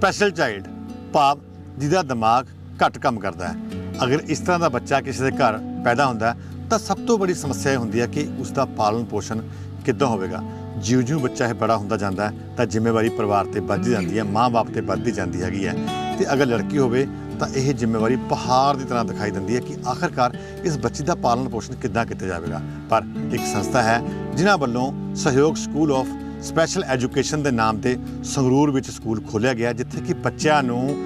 Special child ਭਾਵ ਜਿਹਦਾ ਦਿਮਾਗ ਘੱਟ ਕੰਮ ਕਰਦਾ ਹੈ। ਅਗਰ ਇਸ ਤਰ੍ਹਾਂ ਦਾ ਬੱਚਾ ਕਿਸੇ ਦੇ ਘਰ ਪੈਦਾ ਹੁੰਦਾ ਤਾਂ ਸਭ ਤੋਂ ਬੜੀ ਸਮੱਸਿਆ ਇਹ ਹੁੰਦੀ ਹੈ ਕਿ ਉਸ ਦਾ ਪਾਲਣ ਪੋਸ਼ਣ ਕਿੱਦਾਂ ਹੋਵੇਗਾ। ਜਿਉਂ-ਜਿਉਂ ਬੱਚਾ ਇਹ ਬੜਾ ਹੁੰਦਾ ਜਾਂਦਾ ਹੈ, ਤਾਂ ਜ਼ਿੰਮੇਵਾਰੀ ਪਰਿਵਾਰ ਤੇ ਵੱਧਦੀ ਜਾਂਦੀ ਹੈ, ਮਾਂ-ਬਾਪ ਤੇ ਵੱਧਦੀ ਜਾਂਦੀ ਹੈਗੀ ਹੈ। ਤੇ ਅਗਰ ਲੜਕੀ ਹੋਵੇ, ਤਾਂ ਇਹ ਜ਼ਿੰਮੇਵਾਰੀ ਪਹਾੜ ਦੀ ਤਰ੍ਹਾਂ ਦਿਖਾਈ ਦਿੰਦੀ ਹੈ ਕਿ ਆਖਰਕਾਰ ਇਸ ਬੱਚੀ ਦਾ ਪਾਲਣ ਪੋਸ਼ਣ ਕਿੱਦਾਂ ਕੀਤਾ ਜਾਵੇਗਾ। ਪਰ ਇੱਕ ਸੰਸਥਾ ਹੈ, ਜਿਨ੍ਹਾਂ ਵੱਲੋਂ ਸਹਿਯੋਗ ਸਕੂਲ ਆਫ ਸਪੈਸ਼ਲ ਐਜੂਕੇਸ਼ਨ ਦੇ ਨਾਮ ਤੇ ਸੰਗਰੂਰ ਵਿੱਚ ਸਕੂਲ ਖੋਲ੍ਹਿਆ ਗਿਆ, ਜਿੱਥੇ ਕਿ ਬੱਚਿਆਂ ਨੂੰ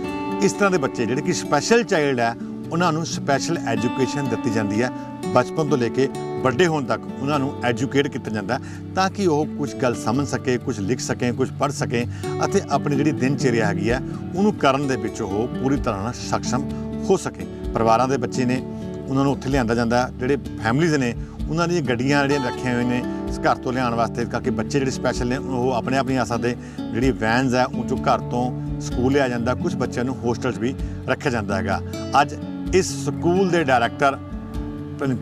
ਇਸ ਤਰ੍ਹਾਂ ਦੇ ਬੱਚੇ, ਜਿਹੜੇ ਕਿ ਸਪੈਸ਼ਲ ਚਾਈਲਡ ਹੈ, ਉਹਨਾਂ ਨੂੰ ਸਪੈਸ਼ਲ ਐਜੂਕੇਸ਼ਨ ਦਿੱਤੀ ਜਾਂਦੀ ਹੈ। ਬਚਪਨ ਤੋਂ ਲੈ ਕੇ ਵੱਡੇ ਹੋਣ ਤੱਕ ਉਹਨਾਂ ਨੂੰ ਐਜੂਕੇਟ ਕੀਤਾ ਜਾਂਦਾ ਤਾਂ ਕਿ ਉਹ ਕੁਝ ਗੱਲ ਸਮਝ ਸਕੇ, ਕੁਝ ਲਿਖ ਸਕੇ, ਕੁਝ ਪੜ੍ਹ ਸਕੇ ਅਤੇ ਆਪਣੀ ਜਿਹੜੀ ਦਿਨਚਰਿਆ ਹੈਗੀ ਹੈ, ਉਹਨੂੰ ਕਰਨ ਦੇ ਵਿੱਚ ਉਹ ਪੂਰੀ ਤਰ੍ਹਾਂ ਨਾਲ ਸક્ષਮ ਹੋ ਸਕੇ। ਪਰਿਵਾਰਾਂ ਦੇ ਬੱਚੇ ਨੇ, ਉਹਨਾਂ ਨੂੰ ਉੱਥੇ ਲਿਆਂਦਾ ਜਾਂਦਾ ਜਿਹੜੇ ਫੈਮਲੀਜ਼ ਨੇ, ਉਹਨਾਂ ਦੀਆਂ ਗੱਡੀਆਂ ਜਿਹੜੀਆਂ ਰੱਖੀਆਂ ਹੋਈਆਂ ਨੇ ਇਸ ਘਰ ਤੋਂ ਲਿਆਉਣ ਵਾਸਤੇ ਤਾਂ ਕਿ ਬੱਚੇ ਜਿਹੜੇ ਸਪੈਸ਼ਲ ਨੇ, ਉਹ ਆਪਣੇ ਆਪ ਨਹੀਂ ਆ ਸਕਦੇ ਜਿਹੜੀ ਵੈਨਸ ਹੈ, ਉਹ 'ਚੋਂ ਘਰ ਤੋਂ ਸਕੂਲ ਲਿਆ ਜਾਂਦਾ। ਕੁਝ ਬੱਚਿਆਂ ਨੂੰ ਹੋਸਟਲਸ ਵੀ ਰੱਖਿਆ ਜਾਂਦਾ ਹੈਗਾ। ਅੱਜ ਇਸ ਸਕੂਲ ਦੇ ਡਾਇਰੈਕਟਰ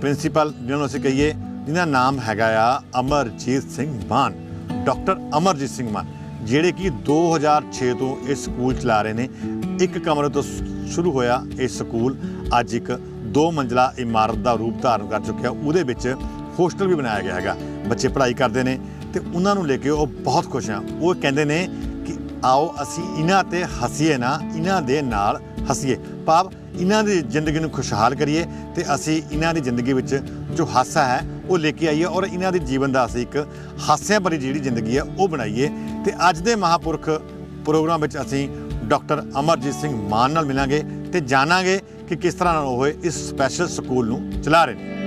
ਪ੍ਰਿੰਸੀਪਲ ਜਿਹਨਾਂ ਨੂੰ ਅਸੀਂ ਕਹੀਏ, ਜਿਹਦਾ ਨਾਮ ਹੈਗਾ ਆ ਅਮਰਜੀਤ ਸਿੰਘ ਮਾਨ ਡਾਕਟਰ ਅਮਰਜੀਤ ਸਿੰਘ ਮਾਨ, ਜਿਹੜੇ ਕਿ 2006 ਤੋਂ ਇਸ ਸਕੂਲ ਚਲਾ ਰਹੇ ਨੇ। ਇੱਕ ਕਮਰੇ ਤੋਂ ਸ਼ੁਰੂ ਹੋਇਆ ਇਹ ਸਕੂਲ ਅੱਜ ਇੱਕ ਦੋ ਮੰਜ਼ਲਾ ਇਮਾਰਤ ਦਾ ਰੂਪ ਧਾਰਨ ਕਰ ਚੁੱਕਿਆ। ਉਹਦੇ ਵਿੱਚ ਹੋਸਟਲ ਵੀ ਬਣਾਇਆ ਗਿਆ ਹੈਗਾ। ਬੱਚੇ ਪੜ੍ਹਾਈ ਕਰਦੇ ਨੇ ਤੇ ਉਹਨਾਂ ਨੂੰ ਲੈ ਕੇ ਉਹ ਬਹੁਤ ਖੁਸ਼ ਆ। ਉਹ ਕਹਿੰਦੇ ਨੇ ਕਿ ਆਓ ਅਸੀਂ ਇਹਨਾਂ ਤੇ ਹਸੀਏ ਨਾ, ਇਹਨਾਂ ਦੇ ਨਾਲ ਹਸੀਏ। ਭਾਵ ਇਹਨਾਂ ਦੀ ਜ਼ਿੰਦਗੀ ਨੂੰ ਖੁਸ਼ਹਾਲ ਕਰੀਏ ਤੇ ਅਸੀਂ ਇਹਨਾਂ ਦੀ ਜ਼ਿੰਦਗੀ ਵਿੱਚ ਜੋ ਹਾਸਾ ਹੈ ਉਹ ਲੈ ਕੇ ਆਈਏ ਔਰ ਇਹਨਾਂ ਦੇ ਜੀਵਨ ਦਾ ਅਸੀਂ ਇੱਕ ਹਾਸਿਆਂ ਭਰੀ ਜਿਹੜੀ ਜ਼ਿੰਦਗੀ ਹੈ ਉਹ ਬਣਾਈਏ। ਤੇ ਅੱਜ ਦੇ ਮਹਾਪੁਰਖ ਪ੍ਰੋਗਰਾਮ ਵਿੱਚ ਅਸੀਂ ਡਾਕਟਰ ਅਮਰਜੀਤ ਸਿੰਘ ਮਾਨ ਨਾਲ ਮਿਲਾਂਗੇ ਤੇ ਜਾਣਾਂਗੇ ਕਿ ਕਿਸ ਤਰ੍ਹਾਂ ਨਾਲ ਉਹ ਇਸ ਸਪੈਸ਼ਲ ਸਕੂਲ ਨੂੰ ਚਲਾ ਰਹੇ ਨੇ।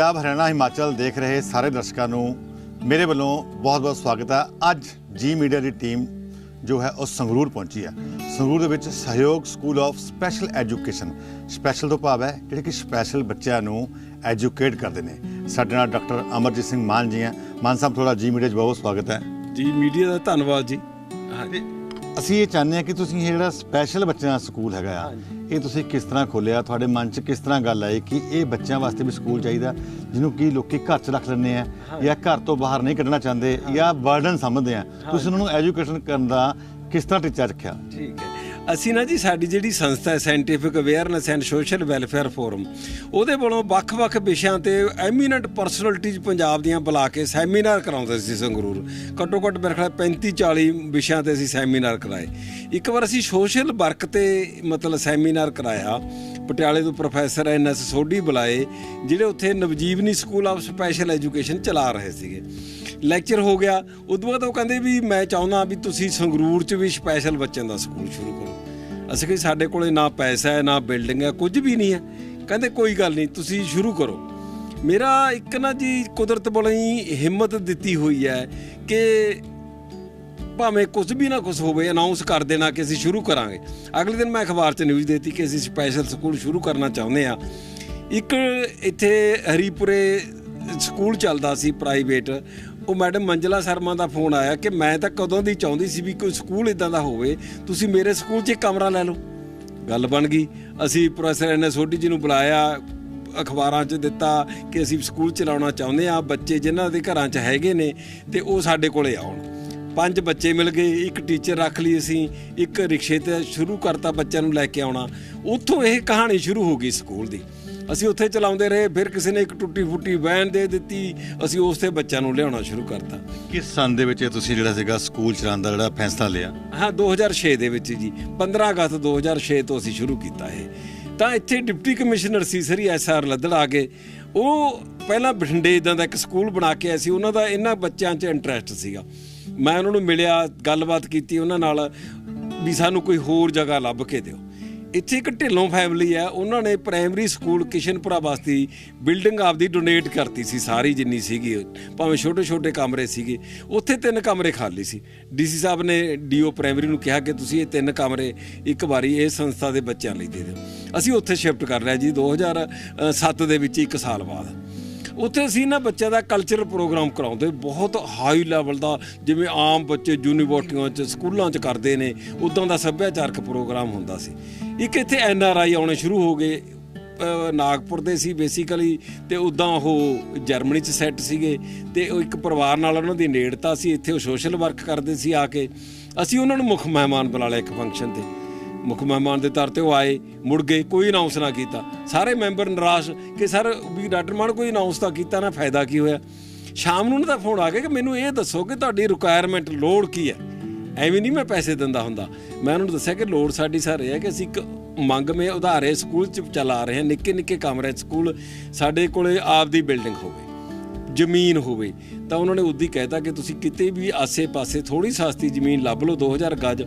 ਪੰਜਾਬ ਹਰਿਆਣਾ ਹਿਮਾਚਲ ਦੇਖ ਰਹੇ ਸਾਰੇ ਦਰਸ਼ਕਾਂ ਨੂੰ ਮੇਰੇ ਵੱਲੋਂ ਬਹੁਤ-ਬਹੁਤ ਸਵਾਗਤ ਹੈ ਅੱਜ ਜੀ ਮੀਡੀਆ ਦੀ ਟੀਮ ਜੋ ਹੈ ਉਹ ਸੰਗਰੂਰ ਪਹੁੰਚੀ ਹੈ ਸੰਗਰੂਰ ਦੇ ਵਿੱਚ Sahyog school of special education special ਤੋਂ ਭਾਵ ਹੈ ਜਿਹੜੇ ਕਿ ਸਪੈਸ਼ਲ ਬੱਚਿਆਂ ਨੂੰ ਐਜੂਕੇਟ ਕਰਦੇ ਨੇ। ਸਾਡੇ ਨਾਲ ਡਾਕਟਰ ਅਮਰਜੀਤ ਸਿੰਘ ਮਾਨ ਜੀ ਹੈ ਮਾਨ ਸਾਹਿਬ ਤੁਹਾਡਾ ਜੀ ਮੀਡੀਆ 'ਚ ਬਹੁਤ ਸਵਾਗਤ ਹੈ। ਜੀ ਮੀਡੀਆ ਦਾ ਧੰਨਵਾਦ ਜੀ। ਹਾਂਜੀ। ਅਸੀਂ ਇਹ ਚਾਹੁੰਦੇ ਹਾਂ ਕਿ ਤੁਸੀਂ ਇਹ ਜਿਹੜਾ ਸਪੈਸ਼ਲ ਬੱਚਿਆਂ ਦਾ ਸਕੂਲ ਹੈਗਾ ਆ ਇਹ ਤੁਸੀਂ ਕਿਸ ਤਰ੍ਹਾਂ ਖੋਲਿਆ ਤੁਹਾਡੇ ਮਨ 'ਚ ਕਿਸ ਤਰ੍ਹਾਂ ਗੱਲ ਆਈ ਕਿ ਇਹ ਬੱਚਿਆਂ ਵਾਸਤੇ ਵੀ ਸਕੂਲ ਚਾਹੀਦਾ ਜਿਹਨੂੰ ਕਿ ਲੋਕੀ ਘਰ 'ਚ ਰੱਖ ਲੈਂਦੇ ਆ ਜਾਂ ਘਰ ਤੋਂ ਬਾਹਰ ਨਹੀਂ ਕੱਢਣਾ ਚਾਹੁੰਦੇ ਜਾਂ ਬਰਡਨ ਸਮਝਦੇ ਆ। ਤੁਸੀਂ ਉਹਨਾਂ ਨੂੰ ਐਜੂਕੇਸ਼ਨ ਕਰਨ ਦਾ ਕਿਸ ਤਰ੍ਹਾਂ ਟੀਚਾ ਰੱਖਿਆ? ਠੀਕ ਹੈ ਅਸੀਂ ਨਾ ਜੀ ਸਾਡੀ ਜਿਹੜੀ ਸੰਸਥਾ ਹੈ scientific awareness and social welfare forum ਉਹਦੇ ਵੱਲੋਂ ਵੱਖ-ਵੱਖ ਵਿਸ਼ਿਆਂ ਤੇ ਐਮੀਨੈਂਟ ਪਰਸਨੈਲਿਟੀਜ਼ ਪੰਜਾਬ ਦੀਆਂ ਬੁਲਾ ਕੇ ਸੈਮੀਨਾਰ ਕਰਾਉਂਦੇ ਸੀ ਸੰਗਰੂਰ। ਘੱਟੋ ਘੱਟ ਮੇਰੇ ਖਿਆਲ 35 40 ਵਿਸ਼ਿਆਂ ਤੇ ਅਸੀਂ ਸੈਮੀਨਾਰ ਕਰਾਏ। ਇੱਕ ਵਾਰ ਅਸੀਂ ਸੋਸ਼ਲ ਵਰਕ ਤੇ ਮਤਲਬ ਸੈਮੀਨਾਰ ਕਰਾਇਆ। ਪਟਿਆਲੇ ਤੋਂ ਪ੍ਰੋਫੈਸਰ ਐਨ ਐਸ ਸੋਢੀ ਬੁਲਾਏ, ਜਿਹੜੇ ਉੱਥੇ Navjeevani school of special education ਚਲਾ ਰਹੇ ਸੀਗੇ। ਲੈਕਚਰ ਹੋ ਗਿਆ। ਉਦੋਂ ਬਾਅਦ ਉਹ ਕਹਿੰਦੇ ਵੀ ਮੈਂ ਚਾਹੁੰਦਾ ਵੀ ਤੁਸੀਂ ਸੰਗਰੂਰ 'ਚ ਵੀ ਸਪੈਸ਼ਲ ਬੱਚਿਆਂ ਦਾ ਸਕੂਲ ਸ਼ੁਰੂ ਕਰੋ। ਅਸੀਂ ਕਿ ਸਾਡੇ ਕੋਲੇ ਨਾ ਪੈਸਾ ਹੈ, ਨਾ ਬਿਲਡਿੰਗ ਹੈ, ਕੁਝ ਵੀ ਨਹੀਂ ਹੈ। ਕਹਿੰਦੇ ਕੋਈ ਗੱਲ ਨਹੀਂ, ਤੁਸੀਂ ਸ਼ੁਰੂ ਕਰੋ। ਮੇਰਾ ਇੱਕ ਨਾ ਜੀ ਕੁਦਰਤ ਵੱਲੋਂ ਹੀ ਹਿੰਮਤ ਦਿੱਤੀ ਹੋਈ ਹੈ ਕਿ ਭਾਵੇਂ ਕੁਝ ਵੀ ਨਾ ਕੁਝ ਹੋਵੇ ਅਨਾਉਂਸ ਕਰ ਦੇਣਾ ਕਿ ਅਸੀਂ ਸ਼ੁਰੂ ਕਰਾਂਗੇ। ਅਗਲੇ ਦਿਨ ਮੈਂ ਅਖਬਾਰ 'ਚ ਨਿਊਜ਼ ਦੇਤੀ ਕਿ ਅਸੀਂ ਸਪੈਸ਼ਲ ਸਕੂਲ ਸ਼ੁਰੂ ਕਰਨਾ ਚਾਹੁੰਦੇ ਆ ਇੱਕ ਇੱਥੇ ਹਰੀਪੁਰੇ ਸਕੂਲ ਚੱਲਦਾ ਸੀ ਪ੍ਰਾਈਵੇਟ ਉਹ ਮੈਡਮ ਮੰਜਲਾ ਸ਼ਰਮਾ ਦਾ ਫੋਨ ਆਇਆ ਕਿ ਮੈਂ ਤਾਂ ਕਦੋਂ ਦੀ ਚਾਹੁੰਦੀ ਸੀ ਵੀ ਕੋਈ ਸਕੂਲ ਇਦਾਂ ਦਾ ਹੋਵੇ, ਤੁਸੀਂ ਮੇਰੇ ਸਕੂਲ 'ਚ ਇੱਕ ਕਮਰਾ ਲੈ ਲਓ। ਗੱਲ ਬਣ ਗਈ। ਅਸੀਂ ਪ੍ਰੋਫੈਸਰ ਐਨ ਸੋਢੀ ਜੀ ਨੂੰ ਬੁਲਾਇਆ, ਅਖਬਾਰਾਂ 'ਚ ਦਿੱਤਾ ਕਿ ਅਸੀਂ ਸਕੂਲ ਚਲਾਉਣਾ ਚਾਹੁੰਦੇ ਆ ਬੱਚੇ ਜਿਨ੍ਹਾਂ ਦੇ ਘਰਾਂ 'ਚ ਹੈਗੇ ਨੇ ਤੇ ਉਹ ਸਾਡੇ ਕੋਲੇ ਆਉਣ। ਪੰਜ ਬੱਚੇ ਮਿਲ ਗਏ, ਇੱਕ ਟੀਚਰ ਰੱਖ ਲਈ ਅਸੀਂ, ਇੱਕ ਰਿਕਸ਼ੇ ਤੇ ਸ਼ੁਰੂ ਕਰਤਾ ਬੱਚਿਆਂ ਨੂੰ ਲੈ ਕੇ ਆਉਣਾ। ਉੱਥੋਂ ਇਹ ਕਹਾਣੀ ਸ਼ੁਰੂ ਹੋ ਗਈ ਸਕੂਲ ਦੀ। ਅਸੀਂ ਉੱਥੇ ਚਲਾਉਂਦੇ ਰਹੇ ਫਿਰ ਕਿਸੇ ਨੇ ਇੱਕ ਟੁੱਟੀ ਫੁੱਟੀ ਵੈਨ ਦੇ ਦਿੱਤੀ ਅਸੀਂ ਉਸ ਤੇ ਬੱਚਿਆਂ ਨੂੰ ਲਿਆਉਣਾ ਸ਼ੁਰੂ ਕਰਤਾ। ਕਿਸ ਸੰਨ ਦੇ ਵਿੱਚ ਤੁਸੀਂ ਜਿਹੜਾ ਸੀਗਾ ਸਕੂਲ ਚਲਾਉਣ ਦਾ ਜਿਹੜਾ ਫੈਸਲਾ ਲਿਆ? ਹਾਂ 2006 ਦੇ ਵਿੱਚ ਜੀ। 15 ਅਗਸਤ 2006 ਤੋਂ ਅਸੀਂ ਸ਼ੁਰੂ ਕੀਤਾ ਇਹ। ਤਾਂ ਇੱਥੇ ਡਿਪਟੀ ਕਮਿਸ਼ਨਰ ਸੀ ਸਰੀ ਐਸਆਰ ਲੱਦੜ ਆ ਕੇ। ਉਹ ਪਹਿਲਾਂ ਬਠਿੰਡੇ ਇਦਾਂ ਦਾ ਇੱਕ ਸਕੂਲ ਬਣਾ ਕੇ ਆਏ ਸੀ। ਉਹਨਾਂ ਦਾ ਇਹਨਾਂ ਬੱਚਿਆਂ 'ਚ ਇੰਟਰਸਟ ਸੀਗਾ। ਮੈਂ ਉਹਨਾਂ ਨੂੰ ਮਿਲਿਆ ਗੱਲਬਾਤ ਕੀਤੀ ਉਹਨਾਂ ਨਾਲ ਵੀ ਸਾਨੂੰ ਕੋਈ ਹੋਰ ਜਗ੍ਹਾ ਲੱਭ ਕੇ ਦਿਓ। ਇੱਥੇ ਇੱਕ ਢਿੱਲੋਂ ਫੈਮਿਲੀ ਆ ਉਹਨਾਂ ਨੇ ਪ੍ਰਾਇਮਰੀ ਸਕੂਲ ਕਿਸ਼ਨਪੁਰਾ ਵਾਸਤੇ ਬਿਲਡਿੰਗ ਆਪਦੀ ਡੋਨੇਟ ਕਰਤੀ ਸੀ, ਸਾਰੀ ਜਿੰਨੀ ਸੀਗੀ, ਭਾਵੇਂ ਛੋਟੇ ਛੋਟੇ ਕਮਰੇ ਸੀਗੇ। ਉੱਥੇ ਤਿੰਨ ਕਮਰੇ ਖਾਲੀ ਸੀ। ਡੀਸੀ ਸਾਹਿਬ ਨੇ ਡੀਓ ਪ੍ਰਾਇਮਰੀ ਨੂੰ ਕਿਹਾ ਕਿ ਤੁਸੀਂ ਇਹ ਤਿੰਨ ਕਮਰੇ ਇੱਕ ਵਾਰੀ ਇਹ ਸੰਸਥਾ ਦੇ ਬੱਚਿਆਂ ਲਈ ਦੇ ਦਿਓ। ਅਸੀਂ ਉੱਥੇ ਸ਼ਿਫਟ ਕਰ ਲਿਆ ਜੀ 2007 ਦੇ ਵਿੱਚ ਇੱਕ ਸਾਲ ਬਾਅਦ। ਉੱਥੇ ਅਸੀਂ ਨਾ ਬੱਚਿਆਂ ਦਾ ਕਲਚਰਲ ਪ੍ਰੋਗਰਾਮ ਕਰਾਉਂਦੇ। ਬਹੁਤ ਹਾਈ ਲੈਵਲ ਦਾ, ਜਿਵੇਂ ਆਮ ਬੱਚੇ ਯੂਨੀਵਰਸਿਟੀਆਂ 'ਚ, ਸਕੂਲਾਂ 'ਚ ਕਰਦੇ ਨੇ, ਉਦਾਂ ਦਾ ਸੱਭਿਆਚਾਰਕ ਪ੍ਰੋਗਰਾਮ ਹੁੰਦਾ ਸੀ। ਇੱਕ ਇੱਥੇ ਐਨ ਆਰ ਆਈ ਆਉਣੇ ਸ਼ੁਰੂ ਹੋ ਗਏ ਨਾਗਪੁਰ ਦੇ ਸੀ ਬੇਸਿਕਲੀ ਤੇ ਉਦਾਂ ਉਹ ਜਰਮਨੀ 'ਚ ਸੈੱਟ ਸੀਗੇ, ਤੇ ਉਹ ਇੱਕ ਪਰਿਵਾਰ ਨਾਲ ਉਹਨਾਂ ਦੀ ਨੇੜਤਾ ਸੀ, ਇੱਥੇ ਉਹ ਸੋਸ਼ਲ ਵਰਕ ਕਰਦੇ ਸੀ ਆ ਕੇ। ਅਸੀਂ ਉਹਨਾਂ ਨੂੰ ਮੁੱਖ ਮਹਿਮਾਨ ਬੁਲਾ ਲਿਆ ਇੱਕ ਫੰਕਸ਼ਨ ਤੇ। ਮੁੱਖ ਮਹਿਮਾਨ ਦੇ ਤੌਰ ਤੇ ਉਹ ਆਏ, ਮੁੜ ਗਏ, ਕੋਈ ਅਨਾਉਂਸ ਨਾ ਕੀਤਾ। ਸਾਰੇ ਮੈਂਬਰ ਨਿਰਾਸ਼ ਕਿ ਸਰ ਵੀ ਡਾਕਟਰ ਮਾਨ ਕੋਈ ਅਨਾਉਂਸ ਤਾਂ ਕੀਤਾ ਨਾ, ਫਾਇਦਾ ਕੀ ਹੋਇਆ? ਸ਼ਾਮ ਨੂੰ ਉਹਨਾਂ ਦਾ ਫੋਨ ਆ ਗਿਆ ਕਿ ਮੈਨੂੰ ਇਹ ਦੱਸੋ ਕਿ ਤੁਹਾਡੀ ਰਿਕੁਆਇਰਮੈਂਟ ਲੋੜ ਕੀ ਹੈ? ਐਵੇਂ ਨਹੀਂ ਮੈਂ ਪੈਸੇ ਦਿੰਦਾ ਹੁੰਦਾ। ਮੈਂ ਉਹਨਾਂ ਨੂੰ ਦੱਸਿਆ ਕਿ ਲੋੜ ਸਾਡੀ ਸਰ ਇਹ ਹੈ ਕਿ ਅਸੀਂ ਇੱਕ ਮੰਗ ਮੇ ਉਧਾਰੇ ਸਕੂਲ ਚ ਚਲਾ ਰਹੇ ਹਾਂ, ਨਿੱਕੇ ਨਿੱਕੇ ਕਮਰੇ ਸਕੂਲ ਸਾਡੇ ਕੋਲੇ ਆਪਦੀ ਬਿਲਡਿੰਗ ਹੋਵੇ, ਜ਼ਮੀਨ ਹੋਵੇ। ਤਾਂ ਉਹਨਾਂ ਨੇ ਉਦੋਂ ਹੀ ਕਹਿਤਾ ਕਿ ਤੁਸੀਂ ਕਿਤੇ ਵੀ ਆਸੇ-ਪਾਸੇ ਥੋੜੀ ਸਸਤੀ ਜ਼ਮੀਨ ਲੱਭ ਲਓ 2000 ਗਜ